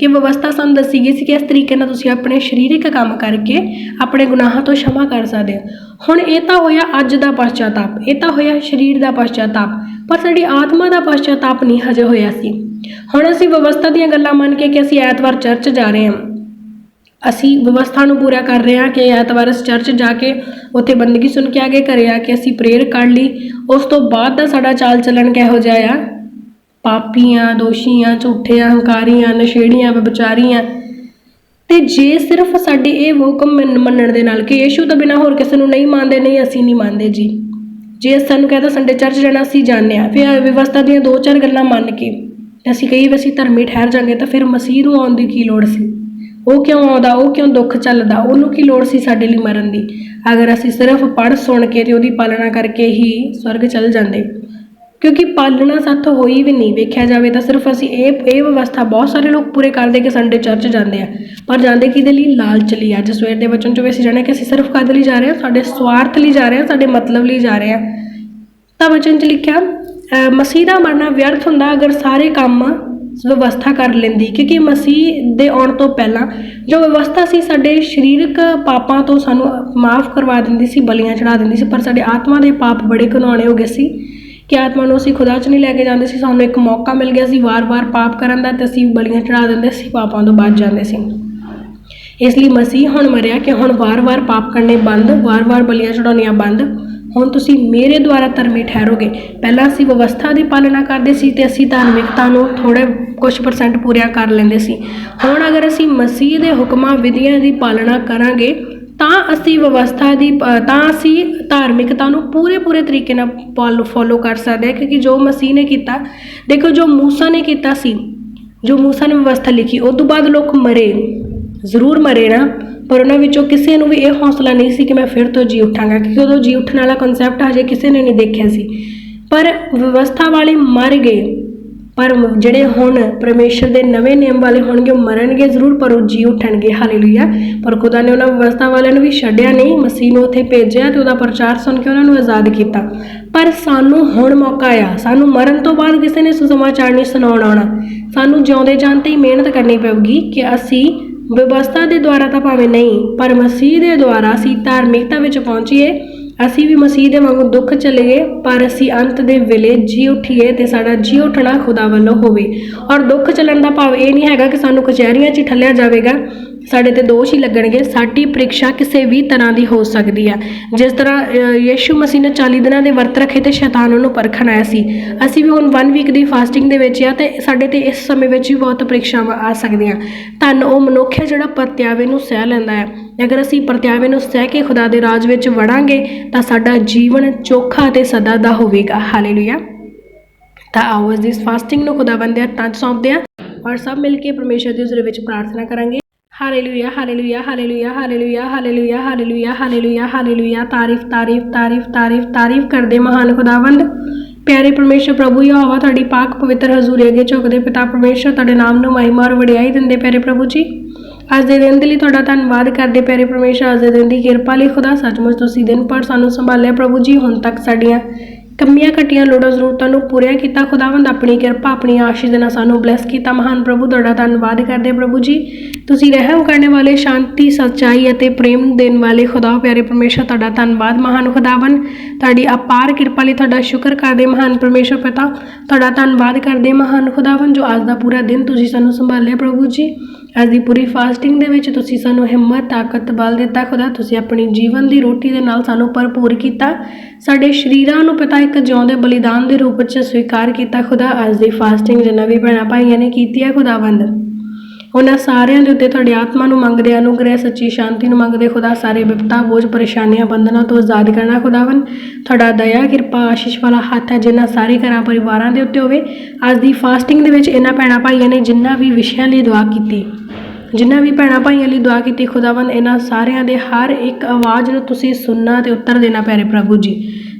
ਕਿ ਵਿਵਸਥਾ ਸਾਨੂੰ ਦੱਸੀ ਗਈ ਸੀ ਕਿ ਇਸ ਤਰੀਕੇ ਨਾਲ ਤੁਸੀਂ ਆਪਣੇ ਸਰੀਰਿਕ ਕੰਮ ਕਰਕੇ ਆਪਣੇ ਗੁਨਾਹਾਂ ਤੋਂ ਸ਼ਮਾ ਕਰ ਸਕਦੇ ਹੋ। ਹੁਣ ਇਹ ਤਾਂ ਹੋਇਆ ਅੱਜ ਦਾ ਪਛਤਾਪ ਇਹ ਤਾਂ ਹੋਇਆ ਸਰੀਰ ਦਾ ਪਛਤਾਪ ਪਰ ਸਾਡੀ ਆਤਮਾ ਦਾ ਪਛਤਾਪ ਨਹੀਂ ਹਜੇ ਹੋਇਆ ਸੀ। ਹੁਣ ਅਸੀਂ ਵਿਵਸਥਾ ਦੀਆਂ ਗੱਲਾਂ ਮੰਨ ਕੇ ਕਿ ਅਸੀਂ ਐਤਵਾਰ ਚਰਚ ਜਾ ਰਹੇ ਹਾਂ। ਅਸੀਂ ਵਿਵਸਥਾ ਨੂੰ ਪੂਰਾ ਕਰ ਰਹੇ ਹਾਂ ਕਿ ਐਤਵਾਰ ਅਸੀਂ ਚਰਚ ਜਾ ਕੇ ਉੱਥੇ ਬੰਦਗੀ ਸੁਣ ਕੇ ਆ ਕੇ ਘਰੇ ਆ ਕੇ ਅਸੀਂ ਪ੍ਰੇਅਰ ਕਰ ਲਈ। ਉਸ ਤੋਂ ਬਾਅਦ ਦਾ ਸਾਡਾ ਚਾਲ ਚੱਲਣ ਕਿਹੋ ਜਿਹਾ ਆ? ਪਾਪੀਆਂ, ਦੋਸ਼ੀਆਂ, ਝੂਠੀਆਂ, ਹੰਕਾਰੀਆਂ, ਨਸ਼ੇੜੀਆਂ ਵਿਚਾਰੀਆਂ ਤੇ ਜੇ ਸਿਰਫ ਸਾਡੇ ਇਹ ਹੁਕਮ ਮੰਨ- ਮੰਨਣ ਦੇ ਨਾਲ ਕਿ ਯੀਸ਼ੂ ਤੋਂ ਬਿਨਾ ਹੋਰ ਕਿਸੇ ਨੂੰ ਨਹੀਂ ਮੰਨਦੇ, ਨਹੀਂ, ਅਸੀਂ ਨਹੀਂ ਮੰਨਦੇ ਜੀ। ਜੇ ਸਾਨੂੰ ਕਹਿੰਦਾ ਸੰਡੇ ਚਰਚ ਜਾਣਾ, ਅਸੀਂ ਜਾਂਦੇ ਆ ਫਿਰ ਵਿਵਸਥਾ ਦੀਆਂ ਦੋ ਚਾਰ ਗੱਲਾਂ ਮੰਨ ਕੇ। ਤੇ ਅਸੀਂ ਕਹੀ ਵੀ ਅਸੀਂ ਧਰਮੀ ਠਹਿਰ ਜਾਂਗੇ ਤਾਂ ਫਿਰ ਮਸੀਹ ਨੂੰ ਆਉਣ ਦੀ ਕੀ ਲੋੜ ਸੀ? ਉਹ ਕਿਉਂ ਆਉਂਦਾ, ਉਹ ਕਿਉਂ ਦੁੱਖ ਚੱਲਦਾ, ਉਹਨੂੰ ਕੀ ਲੋੜ ਸੀ ਸਾਡੇ ਲਈ ਮਰਨ ਦੀ? ਅਗਰ ਅਸੀਂ ਸਿਰਫ ਪੜ੍ਹ ਸੁਣ ਕੇ ਤੇ ਉਹਦੀ ਪਾਲਣਾ ਕਰਕੇ ਹੀ ਸਵਰਗ ਚੱਲ ਜਾਂਦੇ, ਕਿਉਂਕਿ ਪਾਲਣਾ ਸਾਥੋਂ ਹੋਈ ਵੀ ਨਹੀਂ, ਵੇਖਿਆ ਜਾਵੇ ਤਾਂ ਸਿਰਫ ਅਸੀਂ ਇਹ ਇਹ ਵਿਵਸਥਾ ਬਹੁਤ ਸਾਰੇ ਲੋਕ ਪੂਰੇ ਕਰਦੇ ਕਿ ਸੰਡੇ ਚਰਚ ਜਾਂਦੇ ਆ, ਪਰ ਜਾਂਦੇ ਕਿਹਦੇ ਲਈ? ਲਾਲਚ ਲਈ। ਅੱਜ ਸਵੇਰ ਦੇ ਵਚਨ ਚੋਂ ਵੀ ਅਸੀਂ ਜਾਣਿਆ ਕਿ ਅਸੀਂ ਸਿਰਫ ਕਾਹਦੇ ਲਈ ਜਾ ਰਹੇ ਹਾਂ? ਸਾਡੇ ਸਵਾਰਥ ਲਈ ਜਾ ਰਹੇ ਹਾਂ, ਸਾਡੇ ਮਤਲਬ ਲਈ ਜਾ ਰਹੇ ਹਾਂ। ਤਾਂ ਵਚਨ 'ਚ ਲਿਖਿਆ, ਅਹ ਮਸੀਹ ਦਾ ਮਰਨਾ ਵਿਅਰਥ ਹੁੰਦਾ ਅਗਰ ਸਾਰੇ ਕੰਮ ਵਿਵਸਥਾ ਕਰ ਲੈਂਦੀ ਕਿਉਂਕਿ ਮਸੀਹ ਦੇ ਆਉਣ ਤੋਂ ਪਹਿਲਾਂ ਜੋ ਵਿਵਸਥਾ ਸੀ, ਸਾਡੇ ਸਰੀਰਕ ਪਾਪਾਂ ਤੋਂ ਸਾਨੂੰ ਮਾਫ ਕਰਵਾ ਦਿੰਦੀ ਸੀ, ਬਲੀਆਂ ਚੜਾ ਦਿੰਦੀ ਸੀ, ਪਰ ਸਾਡੇ ਆਤਮਾ ਦੇ ਪਾਪ ਬੜੇ ਘਨਾਉਣੇ ਹੋ ਗਏ ਸੀ ਕਿ ਆਤਮਾ ਨੂੰ ਅਸੀਂ ਖੁਦਾ 'ਚ ਨਹੀਂ ਲੈ ਕੇ ਜਾਂਦੇ ਸੀ, ਸਾਨੂੰ ਇੱਕ ਮੌਕਾ ਮਿਲ ਗਿਆ ਸੀ ਵਾਰ-ਵਾਰ ਪਾਪ ਕਰਨ ਦਾ ਤੇ ਅਸੀਂ ਬਲੀਆਂ ਚੜਾ ਦਿੰਦੇ ਸੀ, ਪਾਪਾਂ ਤੋਂ ਬਚ ਜਾਂਦੇ ਸੀ। ਇਸ ਲਈ ਮਸੀਹ ਹੁਣ ਮਰਿਆ ਕਿ ਹੁਣ ਵਾਰ-ਵਾਰ ਪਾਪ ਕਰਨੇ ਬੰਦ, ਵਾਰ-ਵਾਰ ਬਲੀਆਂ ਚੜਾਉਣੀਆਂ ਬੰਦ। ਹੁਣ ਤੁਸੀਂ ਮੇਰੇ ਦੁਆਰਾ ਧਰਮੀ ਠਹਿਰੋਗੇ। ਪਹਿਲਾਂ ਅਸੀਂ ਵਿਵਸਥਾ ਦੀ ਪਾਲਣਾ ਕਰਦੇ ਸੀ ਤੇ ਅਸੀਂ ਧਾਰਮਿਕਤਾ ਨੂੰ ਥੋੜੇ ਕੁਝ ਪਰਸੈਂਟ ਪੂਰੀਆਂ ਕਰ ਲੈਂਦੇ ਸੀ। ਹੁਣ ਅਗਰ ਅਸੀਂ ਮਸੀਹ ਦੇ ਹੁਕਮਾਂ, ਵਿਧੀਆਂ ਦੀ ਪਾਲਣਾ ਕਰਾਂਗੇ, ਤਾਂ ਅਸੀਂ ਵਿਵਸਥਾ ਦੀ ਪ- ਤਾਂ ਅਸੀਂ ਧਾਰਮਿਕਤਾ ਨੂੰ ਪੂਰੇ ਪੂਰੇ ਤਰੀਕੇ ਨਾਲ ਫੋਲੋ ਕਰ ਸਕਦੇ ਹਾਂ। ਕਿਉਂਕਿ ਜੋ ਮਸੀਹ ਨੇ ਕੀਤਾ, ਦੇਖੋ ਜੋ ਮੂਸਾ ਨੇ ਕੀਤਾ ਸੀ, ਜੋ ਮੂਸਾ ਨੇ ਵਿਵਸਥਾ ਲਿਖੀ ਉਸ ਤੋਂ ਬਾਅਦ ਲੋਕ ਮਰੇ। ਜ਼ਰੂਰ ਮਰੇ ਨਾ, ਪਰ ਉਹਨਾਂ ਵਿੱਚੋਂ ਕਿਸੇ ਨੂੰ ਵੀ ਇਹ ਹੌਸਲਾ ਨਹੀਂ ਸੀ ਕਿ ਮੈਂ ਫਿਰ ਤੋਂ ਜੀ ਉੱਠਾਂਗਾ, ਕਿਉਂਕਿ ਉਦੋਂ ਜੀ ਉੱਠਣ ਵਾਲਾ ਕਨਸੈਪਟ ਹਜੇ ਕਿਸੇ ਨੇ ਨਹੀਂ ਦੇਖਿਆ ਸੀ। ਪਰ ਵਿਵਸਥਾ ਵਾਲੇ ਮਰ ਗਏ, ਪਰ ਜਿਹੜੇ ਹੁਣ ਪਰਮੇਸ਼ਰ ਦੇ ਨਵੇਂ ਨਿਯਮ ਵਾਲੇ ਹੋਣਗੇ, ਉਹ ਮਰਨਗੇ ਜ਼ਰੂਰ, ਪਰ ਉਹ ਜੀ ਉੱਠਣਗੇ ਹਾਲੇਲੂਇਆ ਪਰ ਖੁਦਾ ਨੇ ਉਹਨਾਂ ਵਿਵਸਥਾ ਵਾਲਿਆਂ ਨੂੰ ਵੀ ਛੱਡਿਆ ਨਹੀਂ, ਮਸੀਹ ਨੂੰ ਉੱਥੇ ਭੇਜਿਆ ਤੇ ਉਹਦਾ ਪ੍ਰਚਾਰ ਸੁਣ ਕੇ ਉਹਨਾਂ ਨੂੰ ਆਜ਼ਾਦ ਕੀਤਾ। ਪਰ ਸਾਨੂੰ ਹੁਣ ਮੌਕਾ ਆ ਸਾਨੂੰ ਮਰਨ ਤੋਂ ਬਾਅਦ ਕਿਸੇ ਨੇ ਸੁਸਮਾਚਾਰ ਨਹੀਂ ਸੁਣਾਉਣ ਆਉਣਾ। ਸਾਨੂੰ ਜਿਉਂਦੇ ਜਾਣ ਤੇ ਹੀ ਮਿਹਨਤ ਕਰਨੀ ਪਊਗੀ ਕਿ ਅਸੀਂ ਵਿਵਸਥਾ ਦੇ ਦੁਆਰਾ ਤਾਂ ਭਾਵੇਂ ਨਹੀਂ, ਪਰ ਮਸੀਹ ਦੇ ਦੁਆਰਾ ਅਸੀਂ ਧਾਰਮਿਕਤਾ ਵਿੱਚ ਪਹੁੰਚੀਏ, ਅਸੀਂ ਵੀ ਮਸੀਹ ਦੇ ਵਾਂਗੂ ਦੁੱਖ ਚਲੇਗੇ ਪਰ ਅਸੀਂ ਅੰਤ ਦੇ ਵੇਲੇ ਜੀ ਉੱਠੀਏ ਤੇ ਸਾਡਾ ਜੀ ਉੱਠਣਾ ਖੁਦਾ ਵੱਲੋਂ ਹੋਵੇ। ਔਰ ਦੁੱਖ ਚੱਲਣ ਦਾ ਭਾਵ ਇਹ ਨਹੀਂ ਹੈਗਾ ਕਿ ਸਾਨੂੰ ਕਚਹਿਰੀਆਂ 'ਚ ਹੀ ਠੱਲਿਆ ਜਾਵੇਗਾ। ਸਾਡੇ ਤੇ ਦੋਸ਼ ਹੀ ਲੱਗਣਗੇ ਸਾਡੀ ਪ੍ਰੀਖਿਆ ਕਿਸੇ ਵੀ ਤਰ੍ਹਾਂ ਦੀ ਹੋ ਸਕਦੀ ਆ। ਜਿਸ ਤਰ੍ਹਾਂ ਅ, ਮਸੀਹ ਨੇ 40 ਦਿਨਾਂ ਦੇ ਵਰਤ ਰੱਖੇ ਤੇ ਸ਼ੈਤਾਨ ਉਹਨੂੰ ਪਰਖਣ ਆਇਆ ਸੀ। ਅਸੀਂ ਵੀ ਹੁਣ 1 ਵੀਕ ਦੀ ਫਾਸਟਿੰਗ ਦੇ ਵਿੱਚ ਆ ਤੇ ਸਾਡੇ ਤੇ ਇਸ ਸਮੇਂ ਵਿੱਚ ਵੀ ਬਹੁਤ ਪ੍ਰੀਖਿਆਵਾਂ ਆ ਸਕਦੀਆਂ। ਧੰਨ ਉਹ ਮਨੁੱਖ ਹੈ ਜਿਹੜਾ ਪਰਤਿਆਵੇ ਨੂੰ ਸਹਿ ਲੈਂਦਾ ਹੈ। ਅਗਰ ਅਸੀਂ ਪਰਤਿਆਵੇ ਨੂੰ ਸਹਿ ਕੇ ਖੁਦਾ ਦੇ ਰਾਜ ਵਿੱਚ ਵੜਾਂਗੇ ਤਾਂ ਸਾਡਾ ਜੀਵਨ ਚੋਖਾ ਤੇ ਸਦਾ ਦਾ ਹੋਵੇਗਾ। ਹਾਲੇਲੂਇਆ ਤਾਂ ਆਓ ਇਸ ਫਾਸਟਿੰਗ ਨੂੰ ਖੁਦਾਵੰਦ ਦੇ ਹੱਥਾਂ 'ਚ ਸੌਂਪਦੇ ਹਾਂ। ਔਰ ਸਭ ਮਿਲ ਕੇ ਪਰਮੇਸ਼ਰ ਦੀ ਹਜ਼ੂਰ ਵਿੱਚ ਪ੍ਰਾਰਥਨਾ ਕਰਾਂਗੇ। Hallelujah hallelujah hallelujah hallelujah hallelujah hallelujah hallelujah hallelujah ਤਾਰੀਫ ਤਾਰੀਫ ਤਾਰੀਫ ਤਾਰੀਫ ਤਾਰੀਫ ਕਰਦੇ ਮਹਾਨ ਖੁਦਾਵੰਦ। ਪਿਆਰੇ ਪਰਮੇਸ਼ਰ ਪ੍ਰਭੂ, ਯਹੋਵਾ ਤੁਹਾਡੀ ਪਾਕ ਪਵਿੱਤਰ ਹਜ਼ੂਰੀ ਅੱਗੇ ਝੁਕਦੇ ਪਿਤਾ ਪਰਮੇਸ਼ਰ, ਤੁਹਾਡੇ ਨਾਮ ਨੂੰ ਮਹਿਮਾ ਔਰ ਵਡਿਆਈ ਦਿੰਦੇ ਪਿਆਰੇ ਪ੍ਰਭੂ ਜੀ। ਅੱਜ ਦੇ ਦਿਨ ਦੇ ਲਈ ਤੁਹਾਡਾ ਧੰਨਵਾਦ ਕਰਦੇ ਪਿਆਰੇ ਪਰਮੇਸ਼ਰ, ਅੱਜ ਦੇ ਦਿਨ ਦੀ ਕਿਰਪਾ ਲਈ ਖੁਦਾ ਸੱਚਮੁੱਚ ਤੁਸੀਂ ਦਿਨ ਪਰ ਸਾਨੂੰ ਸੰਭਾਲਿਆ ਪ੍ਰਭੂ ਜੀ, ਹੁਣ ਤੱਕ ਸਾਡੀਆਂ ਕਮੀਆਂ ਘਟੀਆਂ ਲੋੜਾਂ ਜ਼ਰੂਰਤਾਂ ਨੂੰ ਪੂਰੀਆਂ ਕੀਤਾ। ਖੁਦਾਵੰਦ ਆਪਣੀ ਕਿਰਪਾ, ਆਪਣੀ ਆਸ਼ੀਸ਼ ਦੇ ਨਾਲ ਸਾਨੂੰ ਬਲੈਸ ਕੀਤਾ। ਮਹਾਨ ਪ੍ਰਭੂ, ਤੁਹਾਡਾ ਧੰਨਵਾਦ ਕਰਦੇ ਪ੍ਰਭੂ ਜੀ। ਤੁਸੀਂ ਰਹਿਮ ਕਰਨ ਵਾਲੇ, ਸ਼ਾਂਤੀ, ਸੱਚਾਈ ਅਤੇ ਪ੍ਰੇਮ ਦੇਣ ਵਾਲੇ ਖੁਦਾ, ਪਿਆਰੇ ਪਰਮੇਸ਼ਰ, ਤੁਹਾਡਾ ਧੰਨਵਾਦ। ਮਹਾਨ ਖੁਦਾਵੰਦ, ਤੁਹਾਡੀ ਅਪਾਰ ਕਿਰਪਾ ਲਈ ਤੁਹਾਡਾ ਸ਼ੁਕਰ ਕਰਦੇ ਮਹਾਨ ਪਰਮੇਸ਼ਰ ਪਿਤਾ, ਤੁਹਾਡਾ ਧੰਨਵਾਦ ਕਰਦੇ ਮਹਾਨ ਖੁਦਾਵੰਦ, ਜੋ ਅੱਜ ਦਾ ਪੂਰਾ ਦਿਨ ਤੁਸੀਂ ਸਾਨੂੰ ਸੰਭਾਲਿਆ ਪ੍ਰਭੂ ਜੀ। ਅੱਜ ਦੀ ਪੂਰੀ ਫਾਸਟਿੰਗ ਦੇ ਵਿੱਚ ਤੁਸੀਂ ਸਾਨੂੰ ਹਿੰਮਤ, ਤਾਕਤ, ਬਲ ਦਿੱਤਾ, ਖੁਦਾ, ਤੁਸੀਂ ਆਪਣੀ ਜੀਵਨ ਦੀ ਰੋਟੀ ਦੇ ਨਾਲ ਸਾਨੂੰ ਭਰਪੂਰ ਕੀਤਾ। ਸਾਡੇ ਸ਼ਰੀਰਾਂ ਨੂੰ ਪਿਤਾ ਇੱਕ ਜਿਉਂਦੇ ਬਲੀਦਾਨ ਦੇ ਰੂਪ ਵਿੱਚ ਸਵੀਕਾਰ ਕੀਤਾ। ਖੁਦਾ, ਅੱਜ ਦੀ ਫਾਸਟਿੰਗ ਜਿੰਨਾ ਵੀ ਭੈਣਾਂ ਭਾਈਆਂ ਨੇ ਕੀਤੀ ਹੈ ਖੁਦਾਵੰਦ ਉਹਨਾਂ ਸਾਰਿਆਂ ਦੇ ਉੱਤੇ ਤੁਹਾਡੀ ਆਤਮਾ ਨੂੰ ਮੰਗਦੇ ਅਨੁਗ੍ਰਹਿ, ਸੱਚੀ ਸ਼ਾਂਤੀ ਨੂੰ ਮੰਗਦੇ ਖੁਦਾ ਸਾਰੇ ਵਿਪਤਾ, ਬੋਝ, ਪਰੇਸ਼ਾਨੀਆਂ, ਬੰਧਨਾਂ ਤੋਂ ਆਜ਼ਾਦ ਕਰਨਾ ਖੁਦਾਵੰ ਤੁਹਾਡਾ ਦਇਆ, ਕਿਰਪਾ, ਆਸ਼ੀਸ਼ ਵਾਲਾ ਹੱਥ ਹੈ ਜਿਨ੍ਹਾਂ ਸਾਰੇ ਘਰਾਂ ਪਰਿਵਾਰਾਂ ਦੇ ਉੱਤੇ ਹੋਵੇ। ਅੱਜ ਦੀ ਫਾਸਟਿੰਗ ਦੇ ਵਿੱਚ ਇਹਨਾਂ ਭੈਣਾਂ ਭਾਈਆਂ ਨੇ ਜਿੰਨਾ ਵੀ ਵਿਸ਼ਿਆਂ ਲਈ ਦੁਆ ਕੀਤੀ ਜਿਨ੍ਹਾਂ ਵੀ ਭੈਣਾਂ ਭਾਈਆਂ ਲਈ ਦੁਆ ਕੀਤੀ ਖੁਦਾਵੰ ਇਹਨਾਂ ਸਾਰਿਆਂ ਦੇ ਹਰ ਇੱਕ ਆਵਾਜ਼ ਨੂੰ ਤੁਸੀਂ ਸੁਣਨਾ ਤੇ ਉੱਤਰ ਦੇਣਾ ਪਿਆਰੇ ਪ੍ਰਭੂ ਜੀ।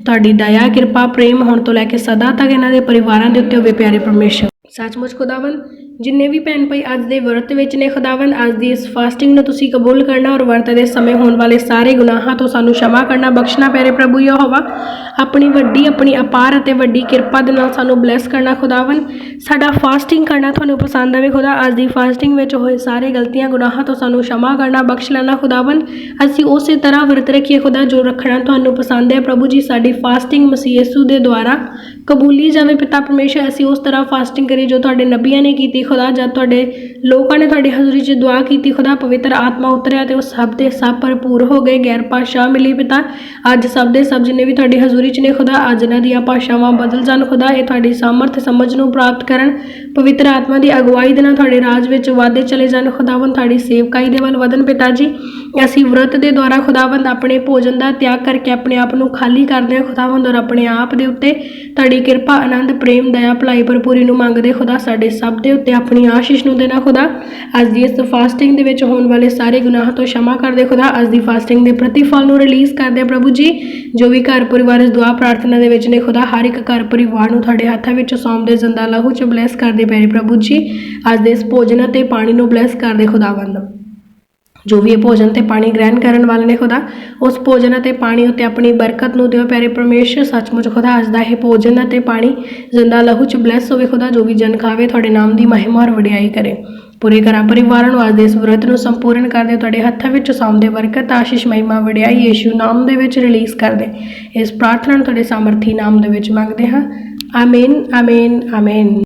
ਤੁਹਾਡੀ ਦਇਆ, ਕਿਰਪਾ, ਪ੍ਰੇਮ ਹੁਣ ਤੋਂ ਲੈ ਕੇ ਸਦਾ ਤੱਕ ਇਹਨਾਂ ਦੇ ਪਰਿਵਾਰਾਂ ਦੇ ਉੱਤੇ ਹੋਵੇ ਪਿਆਰੇ ਪਰਮੇਸ਼ਰ। ਸੱਚਮੁੱਚ ਖੁਦਾਵੰਦ, ਜਿੰਨੇ ਵੀ ਭੈਣ ਭਾਈ ਅੱਜ ਦੇ ਵਰਤ ਵਿੱਚ ਨੇ ਖੁਦਾਵੰਦ, ਅੱਜ ਦੀ ਇਸ ਫਾਸਟਿੰਗ ਨੂੰ ਤੁਸੀਂ ਕਬੂਲ ਕਰਨਾ ਔਰ ਵਰਤ ਦੇ ਸਮੇਂ ਹੋਣ ਵਾਲੇ ਸਾਰੇ ਗੁਨਾਹਾਂ ਤੋਂ ਸਾਨੂੰ ਸ਼ਮਾ ਕਰਨਾ, ਬਖਸ਼ਣਾ ਪਿਆਰੇ ਪ੍ਰਭੂ ਯਹੋਵਾ। ਆਪਣੀ ਵੱਡੀ, ਆਪਣੀ ਅਪਾਰ ਅਤੇ ਵੱਡੀ ਕਿਰਪਾ ਦੇ ਨਾਲ ਸਾਨੂੰ ਬਲੈਸ ਕਰਨਾ ਖੁਦਾਵੰਦ। ਸਾਡਾ ਫਾਸਟਿੰਗ ਕਰਨਾ ਤੁਹਾਨੂੰ ਪਸੰਦ ਆਵੇ ਖੁਦਾ, ਅੱਜ ਦੀ ਫਾਸਟਿੰਗ ਵਿੱਚ ਹੋਏ ਸਾਰੇ ਗਲਤੀਆਂ, ਗੁਨਾਹਾਂ ਤੋਂ ਸਾਨੂੰ ਸ਼ਮਾ ਕਰਨਾ, ਬਖਸ਼ ਲੈਣਾ ਖੁਦਾਵੰਦ। ਅਸੀਂ ਉਸੇ ਤਰ੍ਹਾਂ ਵਰਤ ਰੱਖੀਏ ਖੁਦਾ, ਜੋ ਰੱਖਣਾ ਤੁਹਾਨੂੰ ਪਸੰਦ ਹੈ। ਪ੍ਰਭੂ ਜੀ, ਸਾਡੀ ਫਾਸਟਿੰਗ ਮਸੀਹ ਯਿਸੂ ਦੇ ਦੁਆਰਾ ਕਬੂਲੀ ਜਾਵੇ ਪਿਤਾ ਪਰਮੇਸ਼ਰ, ਅਸੀਂ ਉਸ ਤਰ੍ਹਾਂ ਫਾਸਟਿੰਗ ਕਰੀਏ ਜੋ ਤੁਹਾਡੇ ਨਬੀਆਂ ਨੇ ਕੀਤੀ, ਖੁਦਾ ਜਦ ਤੁਹਾਡੇ ਲੋਕਾਂ ਨੇ ਤੁਹਾਡੀ ਹਜ਼ੂਰੀ 'ਚ ਦੁਆ ਕੀਤੀ, ਖੁਦਾ ਪਵਿੱਤਰ ਆਤਮਾ ਉਤਰਿਆ ਤੇ ਉਹ ਸਭ ਦੇ ਸਭ ਭਰਪੂਰ ਹੋ ਗਏ, ਗੈਰ ਭਾਸ਼ਾ ਮਿਲੀ ਪਿਤਾ ਅੱਜ ਸਭ ਦੇ ਸਭ ਜਿੰਨੇ ਵੀ ਤੁਹਾਡੀ ਹਜ਼ੂਰੀ 'ਚ ਨੇ, ਖੁਦਾ ਅੱਜ ਇਹਨਾਂ ਦੀਆਂ ਭਾਸ਼ਾਵਾਂ ਬਦਲ ਜਾਣ, ਖੁਦਾ ਇਹ ਤੁਹਾਡੀ ਸਮਰਥ ਸਮਝ ਨੂੰ ਪ੍ਰਾਪਤ ਕਰਨ, ਪਵਿੱਤਰ ਆਤਮਾ ਦੀ ਅਗਵਾਈ ਦੇ ਨਾਲ ਤੁਹਾਡੇ ਰਾਜ ਵਿੱਚ ਵਾਧੇ ਚਲੇ ਜਾਣ, ਖੁਦਾਵੰਦ ਤੁਹਾਡੀ ਸੇਵਕਾਈ ਦੇ ਵੱਲ ਵਧਣ ਪਿਤਾ ਜੀ। ਅਸੀਂ ਵਰਤ ਦੇ ਦੁਆਰਾ ਖੁਦਾਵੰਦ ਆਪਣੇ ਭੋਜਨ ਦਾ ਤਿਆਗ ਕਰਕੇ ਆਪਣੇ ਆਪ ਨੂੰ ਖਾਲੀ ਕਰਦੇ ਹਾਂ, ਖੁਦਾਵੰਦ ਔਰ ਆਪਣੇ ਆਪ ਦੇ ਉੱਤੇ ਤੁਹਾਡੀ ਕਿਰਪਾ, ਆਨੰਦ, ਪ੍ਰੇਮ, ਦਇਆ, ਭਲਾਈ, ਭਰਪੂਰੀ ਨੂੰ ਮੰਗਦੇ ਦੇ ਖੁਦਾ ਸਾਡੇ ਸਭ ਦੇ ਉੱਤੇ ਆਪਣੀ ਆਸ਼ੀਸ਼ ਨੂੰ ਦੇਣਾ ਖੁਦਾ। ਅੱਜ ਦੀ ਇਸ ਫਾਸਟਿੰਗ ਦੇ ਵਿੱਚ ਹੋਣ ਵਾਲੇ ਸਾਰੇ ਗੁਨਾਹ ਤੋਂ ਸ਼ਮਾ ਕਰਦੇ ਖੁਦਾ। ਅੱਜ ਦੀ ਫਾਸਟਿੰਗ ਦੇ ਪ੍ਰਤੀਫਲ ਨੂੰ ਰਿਲੀਜ਼ ਕਰਦੇ ਪ੍ਰਭੂ ਜੀ, ਜੋ ਵੀ ਘਰ ਪਰਿਵਾਰ ਇਸ ਦੁਆ ਪ੍ਰਾਰਥਨਾ ਦੇ ਵਿੱਚ ਨੇ ਖੁਦਾ, ਹਰ ਇੱਕ ਘਰ ਪਰਿਵਾਰ ਨੂੰ ਤੁਹਾਡੇ ਹੱਥਾਂ ਵਿੱਚ ਸੌਂਪਦੇ ਜ਼ਿੰਦਾ ਲਹੂ ਚ ਬਲੈਸ ਕਰਦੇ ਪਿਆਰੇ ਪ੍ਰਭੂ ਜੀ। ਅੱਜ ਦੇ ਇਸ ਭੋਜਨ ਅਤੇ ਪਾਣੀ ਨੂੰ ਬਲੈਸ ਕਰਦੇ ਖੁਦਾਵੰਦ ਜੋ ਵੀ ਇਹ ਭੋਜਨ ਤੇ ਪਾਣੀ ਗ੍ਰਹਿਣ ਕਰਨ ਵਾਲੇ ਨੇ ਖੁਦਾ, ਉਸ ਭੋਜਨ ਅਤੇ ਪਾਣੀ ਉੱਤੇ ਆਪਣੀ ਬਰਕਤ ਨੂੰ ਦਿਓ ਪਿਆਰੇ ਪਰਮੇਸ਼ਰ, ਸੱਚਮੁੱਚ ਖੁਦਾ, ਅੱਜ ਦਾ ਇਹ ਭੋਜਨ ਅਤੇ ਪਾਣੀ ਜ਼ਿੰਦਾ ਲਹੂ ਚ ਬਲੈਸ ਹੋਵੇ ਖੁਦਾ, ਜੋ ਵੀ ਜਨ ਖਾਵੇ, ਤੁਹਾਡੇ ਨਾਮ ਦੀ ਮਹਿਮਾ ਔਰ ਵਡਿਆਈ ਕਰੇ। ਪੂਰੇ ਘਰਾਂ ਪਰਿਵਾਰਾਂ ਨੂੰ ਅੱਜ ਦੇ ਇਸ ਵਰਤ ਨੂੰ ਸੰਪੂਰਨ ਕਰਦੇ ਤੁਹਾਡੇ ਹੱਥਾਂ ਵਿੱਚ ਸੌਂਪਦੇ ਬਰਕਤ, ਆਸ਼ੀਸ਼ ਮਹਿਮਾ, ਵਡਿਆਈ ਯੀਸ਼ੂ ਨਾਮ ਦੇ ਵਿੱਚ ਰਿਲੀਜ਼ ਕਰਦੇ ਇਸ ਪ੍ਰਾਰਥਨਾ ਨੂੰ ਤੁਹਾਡੇ ਸਾਮਰਥੀ ਨਾਮ ਦੇ ਵਿੱਚ ਮੰਗਦੇ ਹਾਂ। ਆਮੀਨ ਆਮੀਨ ਆਮੀਨ